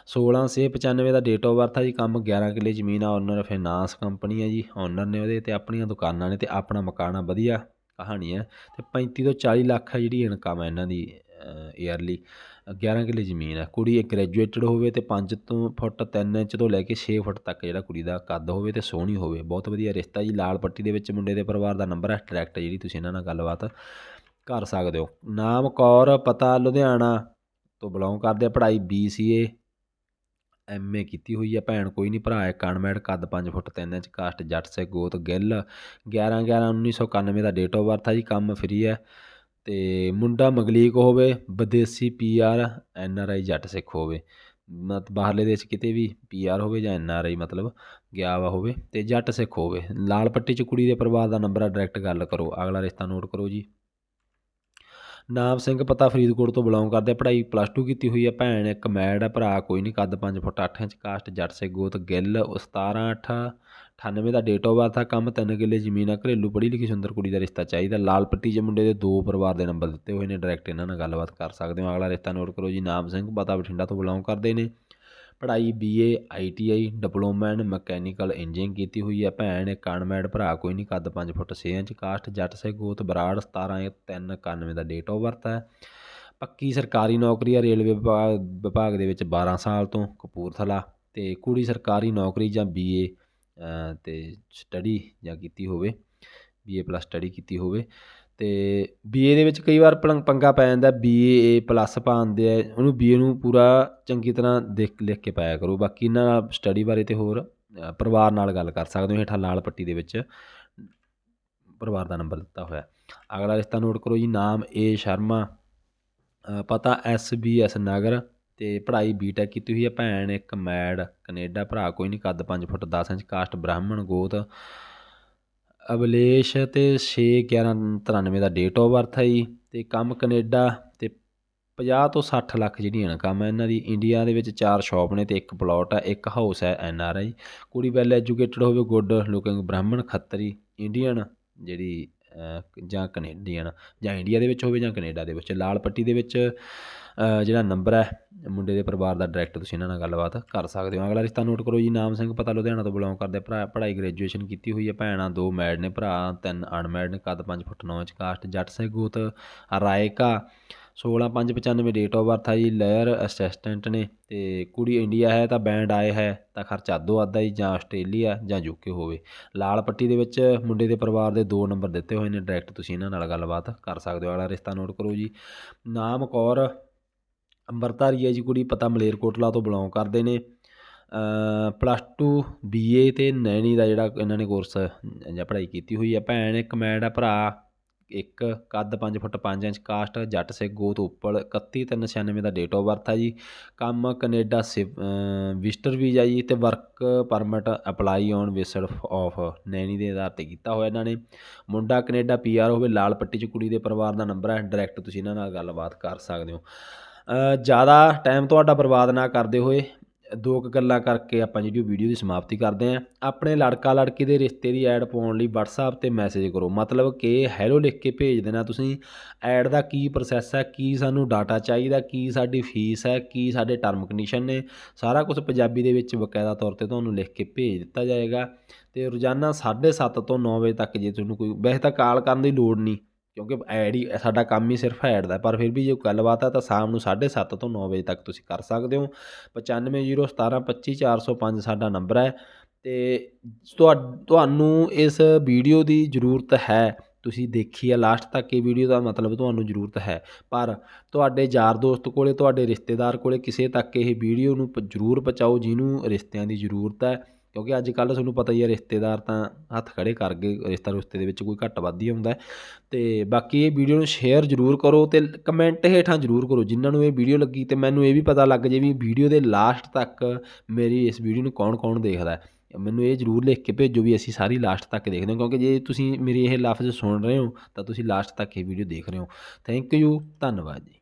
16 ਸੇ 95 ਦਾ ਡੇਟ ਆਫ ਬਰਥ ਆ ਜੀ, ਕੰਮ 11 ਕਿੱਲੇ ਜ਼ਮੀਨ ਆ ਓਨਰ ਫਾਈਨਾਂਸ ਕੰਪਨੀ ਆ ਜੀ ਓਨਰ ਨੇ ਉਹਦੇ ਤੇ ਆਪਣੀਆਂ ਦੁਕਾਨਾਂ ਨੇ ਤੇ ਆਪਣਾ ਮਕਾਨ ਆ, ਵਧੀਆ ਕਹਾਣੀ ਹੈ ਤੇ 35 ਤੋਂ 40 ਲੱਖ ਆ ਜਿਹੜੀ ਇਨਕਮ ਹੈ ਇਹਨਾਂ ਦੀ। ਈਅਰਲੀ 11 ਕਿੱਲੇ ਜ਼ਮੀਨ ਹੈ। ਕੁੜੀ ਗ੍ਰੈਜੂਏਟਡ ਹੋਵੇ ਤੇ 5 ਤੋਂ ਫੁੱਟ 3 ਇੰਚ ਤੋਂ ਲੈ ਕੇ 6 ਫੁੱਟ ਤੱਕ ਜਿਹੜਾ ਕੁੜੀ ਦਾ ਕੱਦ ਹੋਵੇ ਤੇ ਸੋਹਣੀ ਹੋਵੇ। ਬਹੁਤ ਵਧੀਆ ਰਿਸ਼ਤਾ ਜੀ। ਲਾਲ ਪੱਟੀ ਦੇ ਵਿੱਚ ਮੁੰਡੇ ਦੇ ਪਰਿਵਾਰ ਦਾ ਨੰਬਰ ਹੈ ਡਾਇਰੈਕਟ ਜਿਹੜੀ ਤੁਸੀਂ ਇਹਨਾਂ ਨਾਲ ਗੱਲਬਾਤ ਕਰ ਸਕਦੇ ਹੋ। ਨਾਮ ਕੌਰ, ਪਤਾ ਲੁਧਿਆਣਾ ਤੋਂ ਬਿਲੋਂਗ ਕਰਦੇ ਆ। ਪੜ੍ਹਾਈ BCA ਐਮਏ ਕੀਤੀ ਹੋਈ ਹੈ ਭੈਣ। ਕੋਈ ਨਹੀਂ ਭਰਾ ਹੈ। ਕਨਮੈਡ ਕੱਦ 5 ਫੁੱਟ 3 ਇੰਚ, ਕਾਸਟ ਜੱਟ ਸੇ ਗੋਤ ਗਿੱਲ। 11 11 1991 ਦਾ ਡੇਟ ਆਫ ਬਰਥ ਹੈ ਜੀ। ਕੰਮ ਫਰੀ ਹੈ। ਅਤੇ ਮੁੰਡਾ ਮਗਲੀਕ ਹੋਵੇ, ਵਿਦੇਸੀ P R N R I Jatt Sikh ਹੋਵੇ। ਮਤ ਬਾਹਰਲੇ ਦੇਸ਼ ਕਿਤੇ ਵੀ ਪੀ ਆਰ ਹੋਵੇ ਜਾਂ ਐੱਨ ਆਰ ਆਈ ਮਤਲਬ ਗਿਆ ਵਾ ਹੋਵੇ ਅਤੇ ਜੱਟ ਸਿੱਖ ਹੋਵੇ। ਲਾਲ ਪੱਟੀ ਚ ਕੁੜੀ ਦੇ ਪਰਿਵਾਰ ਦਾ ਨੰਬਰ ਆ ਡਾਇਰੈਕਟ ਗੱਲ ਕਰੋ। ਅਗਲਾ ਰਿਸ਼ਤਾ ਨੋਟ ਕਰੋ ਜੀ। ਨਾਮ ਸਿੰਘ ਪਤਾ ਫਰੀਦਕੋਟ ਤੋਂ ਬਿਲੋਂਗ ਕਰਦੇ। ਪੜ੍ਹਾਈ ਪਲੱਸ 2 ਕੀਤੀ ਹੋਈ ਹੈ ਭੈਣ। ਇੱਕ ਮੈਡ ਹੈ ਭਰਾ, ਕੋਈ ਨਹੀਂ ਕੱਦ 5 ਫੁੱਟ 8 ਇੰਚ ਕਾਸਟ ਜੱਟ ਸੇ ਗੋਤ ਗਿੱਲ 17 8 98 ਦਾ ਡੇਟ ਆਫ ਬਰਥ ਆ, ਕੰਮ ਤਿੰਨ ਕਿੱਲੇ ਜ਼ਮੀਨ ਆ, ਘਰੇਲੂ ਪੜ੍ਹੀ ਲਿਖੀ ਸੁੰਦਰ ਕੁੜੀ ਦਾ ਰਿਸ਼ਤਾ ਚਾਹੀਦਾ। ਲਾਲ ਪੱਟੀ 'ਚ ਮੁੰਡੇ ਦੇ ਦੋ ਪਰਿਵਾਰ ਦੇ ਨੰਬਰ ਦਿੱਤੇ ਹੋਏ ਨੇ ਡਾਇਰੈਕਟ ਇਹਨਾਂ ਨਾਲ ਗੱਲਬਾਤ ਕਰ ਸਕਦੇ ਹੋ। ਅਗਲਾ ਰਿਸ਼ਤਾ ਨੋਟ ਕਰੋ ਜੀ, ਨਾਮ ਸਿੰਘ, ਪਤਾ ਬਠਿੰਡਾ ਤੋਂ ਬਿਲੋਂਗ ਕਰਦੇ ਨੇ। ਪੜ੍ਹਾਈ BA ITI diploma in mechanical engineering ਕੀਤੀ ਹੋਈ ਹੈ ਭੈਣ, ਇੱਕ ਅਨਮੈਡ ਭਰਾ, ਕੋਈ ਨਹੀਂ ਕੱਦ 5 ਫੁੱਟ 6 ਇੰਚ ਕਾਸਟ ਜੱਟ ਸੇ ਗੋਤ, ਬਰਾੜ 17 3 91 ਦਾ ਡੇਟ ਆਫ ਬਰਥ ਹੈ ਪੱਕੀ ਸਰਕਾਰੀ ਨੌਕਰੀ ਹੈ ਰੇਲਵੇ ਵਿਭਾਗ ਵਿਭਾਗ ਦੇ ਵਿੱਚ 12 ਸਾਲ ਤੋਂ ਕਪੂਰਥਲਾ। ਤੇ ਕੁੜੀ ਸਰਕਾਰੀ ਨੌਕਰੀ ਜਾਂ ਬੀਏ ਤੇ ਸਟੱਡੀ ਜਾਂ ਕੀਤੀ ਹੋਵੇ ਬੀਏ ਪਲੱਸ ਸਟੱਡੀ ਕੀਤੀ ਹੋਵੇ, ਤੇ ਬੀਏ ਦੇ ਵਿੱਚ ਕਈ ਵਾਰ ਪਲੰਗ ਪੰਗਾ ਪੈ ਜਾਂਦਾ ਬੀਏ ਪਲੱਸ ਪਾਉਂਦੇ ਆ, ਉਹਨੂੰ ਬੀਏ ਨੂੰ ਪੂਰਾ ਚੰਗੀ ਤਰ੍ਹਾਂ ਦੇਖ, ਲਿਖ ਕੇ ਪਾਇਆ ਕਰੋ। ਬਾਕੀ ਇਹਨਾਂ ਨਾਲ ਸਟੱਡੀ ਬਾਰੇ ਤੇ ਹੋਰ ਪਰਿਵਾਰ ਨਾਲ ਗੱਲ ਕਰ ਸਕਦੇ ਹੋ, ਹੇਠਾਂ ਲਾਲ ਪੱਟੀ ਦੇ ਵਿੱਚ ਪਰਿਵਾਰ ਦਾ ਨੰਬਰ ਦਿੱਤਾ ਹੋਇਆ। ਅਗਲਾ ਰਿਸ਼ਤਾ ਨੋਟ ਕਰੋ ਜੀ, ਨਾਮ ਏ ਸ਼ਰਮਾ ਪਤਾ ਐਸ ਬੀ ਐਸ ਨਗਰ ਤੇ ਪੜ੍ਹਾਈ ਬੀਟੈਕ ਕੀਤੀ ਹੋਈ ਹੈ ਭੈਣ, ਇੱਕ ਮੈਡ, ਕੈਨੇਡਾ ਭਰਾ, ਕੋਈ ਨਹੀਂ ਕੱਦ 5 ਫੁੱਟ 10 ਇੰਚ, ਕਾਸਟ ਬ੍ਰਾਹਮਣ, ਗੋਤ। ਅਭਿਲੇਸ਼ ਤੇ 6 11 93 ਦਾ ਡੇਟ ਆਫ ਬਰਥ ਹੈ ਜੀ। ਤੇ ਕੰਮ ਕੈਨੇਡਾ ਤੇ 50 ਤੋਂ 60 ਲੱਖ ਜਿਹੜੀ ਇਨਕਮ ਹੈ ਇਹਨਾਂ ਦੀ। ਇੰਡੀਆ ਦੇ ਵਿੱਚ ਚਾਰ ਸ਼ਾਪ ਨੇ ਤੇ ਇੱਕ ਪਲਾਟ ਹੈ ਇੱਕ ਹਾਊਸ ਹੈ ਐਨ ਆਰ ਆਈ ਕੁੜੀ ਵੈਲ ਐਜੂਕੇਟਡ ਹੋਵੇ good looking Brahmin, Khatri Indian ਜਿਹੜੀ ਜਾਂ ਕੈਨੇਡੀਅਨ, ਜਾਂ ਇੰਡੀਆ ਦੇ ਵਿੱਚ ਹੋਵੇ ਜਾਂ ਕੈਨੇਡਾ ਦੇ ਵਿੱਚ। ਲਾਲ ਪੱਟੀ ਦੇ ਵਿੱਚ ਜਿਹੜਾ ਨੰਬਰ ਹੈ ਮੁੰਡੇ ਦੇ ਪਰਿਵਾਰ ਦਾ ਡਾਇਰੈਕਟ ਤੁਸੀਂ ਇਹਨਾਂ ਨਾਲ ਗੱਲਬਾਤ ਕਰ ਸਕਦੇ ਹੋ। ਅਗਲਾ ਰਿਸ਼ਤਾ ਨੋਟ ਕਰੋ ਜੀ, ਨਾਮ ਸਿੰਘ ਪਤਾ ਲੁਧਿਆਣਾ ਤੋਂ ਬਿਲੋਂਗ ਕਰਦੇ ਭਰਾ, ਪੜ੍ਹਾਈ ਗ੍ਰੈਜੂਏਸ਼ਨ ਕੀਤੀ ਹੋਈ ਹੈ, ਭੈਣਾਂ ਦੋ ਮੈਡ ਨੇ, ਭਰਾ ਤਿੰਨ ਅਨਮੈਡ ਨੇ, ਕੱਦ 5 ਫੁੱਟ 9 ਇੰਚ ਕਾਸਟ ਜੱਟ ਸਿੰਘ, ਗੋਤ ਰਾਇਕਾ 16 5 95 ਡੇਟ ਆਫ ਬਰਥ ਆ ਜੀ ਲੇਅਰ ਅਸਿਸਟੈਂਟ ਨੇ ਤੇ ਕੁੜੀ ਇੰਡੀਆ ਹੈ ਤਾਂ ਬੈਂਡ ਆਏ ਹੈ ਤਾਂ ਖਰਚਾ ਅੱਧੋ ਅੱਧਾ ਜੀ, ਜਾਂ ਆਸਟ੍ਰੇਲੀਆ ਜਾਂ ਯੂਕੇ ਹੋਵੇ। ਲਾਲ ਪੱਟੀ ਦੇ ਵਿੱਚ ਮੁੰਡੇ ਦੇ ਪਰਿਵਾਰ ਦੇ ਦੋ ਨੰਬਰ ਦਿੱਤੇ ਹੋਏ ਨੇ ਡਾਇਰੈਕਟ ਤੁਸੀਂ ਇਹਨਾਂ ਨਾਲ ਗੱਲਬਾਤ ਕਰ ਸਕਦੇ ਹੋ। ਅਗਲਾ ਰਿਸ਼ਤਾ ਨੋਟ ਕਰੋ ਜੀ, ਨਾਮ ਕੌਰ ਅੰਬਰਧਾਰੀ ਹੈ ਜੀ ਕੁੜੀ, ਪਤਾ ਮਲੇਰਕੋਟਲਾ ਤੋਂ ਬਿਲੋਂਗ ਕਰਦੇ ਨੇ। ਪਲੱਸ 2 ਬੀਏ ਤੇ ਨੈਣੀ ਦਾ ਜਿਹੜਾ ਇਹਨਾਂ ਨੇ ਕੋਰਸ ਜਾਂ ਪੜ੍ਹਾਈ ਕੀਤੀ ਹੋਈ ਹੈ। ਭੈਣ, ਇੱਕ ਮੈਡ ਆ ਭਰਾ ਇੱਕ, ਕੱਦ 5 foot 5 inch, caste, Jatt Sikh ਗੋਤ ਉੱਪਲ 31396 ਦਾ ਡੇਟ ਆਫ ਬਰਥ ਆ ਜੀ। ਕੰਮ ਕੈਨੇਡਾ ਵਿਜ਼ਟਰ ਵੀਜ਼ਾ ਜੀ ਤੇ ਵਰਕ ਪਰਮਿਟ ਅਪਲਾਈ ਔਨ ਵਿਸਡ ਆਫ ਨੈਣੀ ਦੇ ਆਧਾਰ ਤੇ ਕੀਤਾ ਹੋਇਆ ਇਹਨਾਂ ਨੇ। ਮੁੰਡਾ ਕੈਨੇਡਾ ਪੀਆਰ ਹੋਵੇ, ਲਾਲ ਪੱਟੀ ਚ ਕੁੜੀ ਦੇ ਪਰਿਵਾਰ ਦਾ ਨੰਬਰ ਹੈ। ਡਾਇਰੈਕਟ ਤੁਸੀਂ ਇਹਨਾਂ ਨਾਲ ਗੱਲਬਾਤ ਕਰ ਸਕਦੇ ਹੋ। ਜ਼ਿਆਦਾ ਟਾਈਮ ਤੁਹਾਡਾ ਬਰਬਾਦ ਨਾ ਕਰਦੇ ਹੋਏ ਦੋ ਕੁ ਗੱਲਾਂ ਕਰਕੇ ਆਪਾਂ ਜਿਹੜੀ ਉਹ ਵੀਡੀਓ ਦੀ ਸਮਾਪਤੀ ਕਰਦੇ ਆਂ ਆਪਣੇ ਲੜਕਾ ਲੜਕੀ ਦੇ ਰਿਸ਼ਤੇ ਦੀ ਐਡ ਪਾਉਣ ਲਈ WhatsApp ਤੇ ਮੈਸੇਜ ਕਰੋ। ਮਤਲਬ ਕਿ ਹੈਲੋ ਲਿਖ ਕੇ ਭੇਜ ਦੇਣਾ ਤੁਸੀਂ। ਐਡ ਦਾ ਕੀ ਪ੍ਰੋਸੈਸ ਹੈ? ਕੀ ਸਾਨੂੰ ਡਾਟਾ ਚਾਹੀਦਾ? ਕੀ ਸਾਡੀ ਫੀਸ ਹੈ? ਕੀ ਸਾਡੇ ਟਰਮ ਕੰਡੀਸ਼ਨ ਨੇ? ਸਾਰਾ ਕੁਝ ਪੰਜਾਬੀ ਦੇ ਵਿੱਚ ਬਕਾਇਦਾ ਤੌਰ ਤੇ ਤੁਹਾਨੂੰ ਲਿਖ ਕੇ ਭੇਜ ਦਿੱਤਾ ਜਾਏਗਾ। ਤੇ ਰੋਜ਼ਾਨਾ 7:30 ਤੋਂ 9 ਵਜੇ ਤੱਕ ਜੇ ਤੁਹਾਨੂੰ ਕੋਈ ਵੈਸੇ ਤਾਂ ਕਾਲ ਕਰਨ ਦੀ ਲੋੜ ਨਹੀਂ। ਕਿਉਂਕਿ ਐਡ ਹੀ, ਸਾਡਾ ਕੰਮ ਹੀ ਸਿਰਫ ਐਡ ਦਾ ਪਰ ਫਿਰ ਵੀ ਜੇ ਗੱਲਬਾਤ ਹੈ ਤਾਂ ਸ਼ਾਮ ਨੂੰ 7:30 ਤੋਂ 9 ਵਜੇ ਤੱਕ ਤੁਸੀਂ ਕਰ ਸਕਦੇ ਹੋ। 9501725405 ਸਾਡਾ ਨੰਬਰ ਹੈ ਤੇ ਤੁਹਾ- ਤੁਹਾਨੂੰ ਇਸ ਵੀਡੀਓ ਦੀ ਜ਼ਰੂਰਤ ਹੈ। ਤੁਸੀਂ ਦੇਖੀ ਆ ਲਾਸਟ ਤੱਕ ਇਹ ਵੀਡੀਓ ਦਾ ਮਤਲਬ ਤੁਹਾਨੂੰ ਜ਼ਰੂਰਤ ਹੈ। ਪਰ ਤੁਹਾਡੇ ਯਾਰ ਦੋਸਤ ਕੋਲੇ, ਤੁਹਾਡੇ ਰਿਸ਼ਤੇਦਾਰ ਕੋਲੇ ਕਿਸੇ ਤੱਕ ਇਹ ਵੀਡੀਓ ਨੂੰ ਜ਼ਰੂਰ ਪਹੁੰਚਾਓ, ਜਿਹਨੂੰ ਰਿਸ਼ਤਿਆਂ ਦੀ ਜ਼ਰੂਰਤ ਹੈ। ਕਿਉਂਕਿ ਅੱਜ ਕੱਲ੍ਹ ਤੁਹਾਨੂੰ ਪਤਾ ਹੀ ਹੈ ਰਿਸ਼ਤੇਦਾਰ ਤਾਂ ਹੱਥ ਖੜੇ ਕਰ ਗਏ, ਰਿਸ਼ਤਾ ਰੁਸ਼ਤੇ ਦੇ ਵਿੱਚ ਕੋਈ ਘੱਟ ਵੱਧ ਹੀ ਹੁੰਦਾ ਤੇ ਬਾਕੀ ਇਹ ਵੀਡੀਓ ਨੂੰ ਸ਼ੇਅਰ ਜ਼ਰੂਰ ਕਰੋ ਤੇ ਕਮੈਂਟ ਹੇਠਾਂ ਜ਼ਰੂਰ ਕਰੋ, ਜਿਨ੍ਹਾਂ ਨੂੰ ਇਹ ਵੀਡੀਓ ਲੱਗੀ ਤੇ ਮੈਨੂੰ ਇਹ ਵੀ ਪਤਾ ਲੱਗ ਜੇ ਵੀ ਵੀਡੀਓ ਦੇ ਲਾਸਟ ਤੱਕ ਮੇਰੀ ਇਸ ਵੀਡੀਓ ਨੂੰ ਕੌਣ ਕੌਣ ਦੇਖਦਾ ਹੈ। ਮੈਨੂੰ ਇਹ ਜ਼ਰੂਰ ਲਿਖ ਕੇ ਭੇਜੋ ਵੀ ਅਸੀਂ ਸਾਰੀ ਲਾਸਟ ਤੱਕ ਦੇਖਦੇ ਹਾਂ, ਕਿਉਂਕਿ ਜੇ ਤੁਸੀਂ ਮੇਰੀ ਇਹ ਲਫ਼ਜ਼ ਸੁਣ ਰਹੇ ਹੋ, ਤਾਂ ਤੁਸੀਂ ਲਾਸਟ ਤੱਕ ਇਹ ਵੀਡੀਓ ਦੇਖ ਰਹੇ ਹੋ। ਥੈਂਕ ਯੂ ਧੰਨਵਾਦ ਜੀ।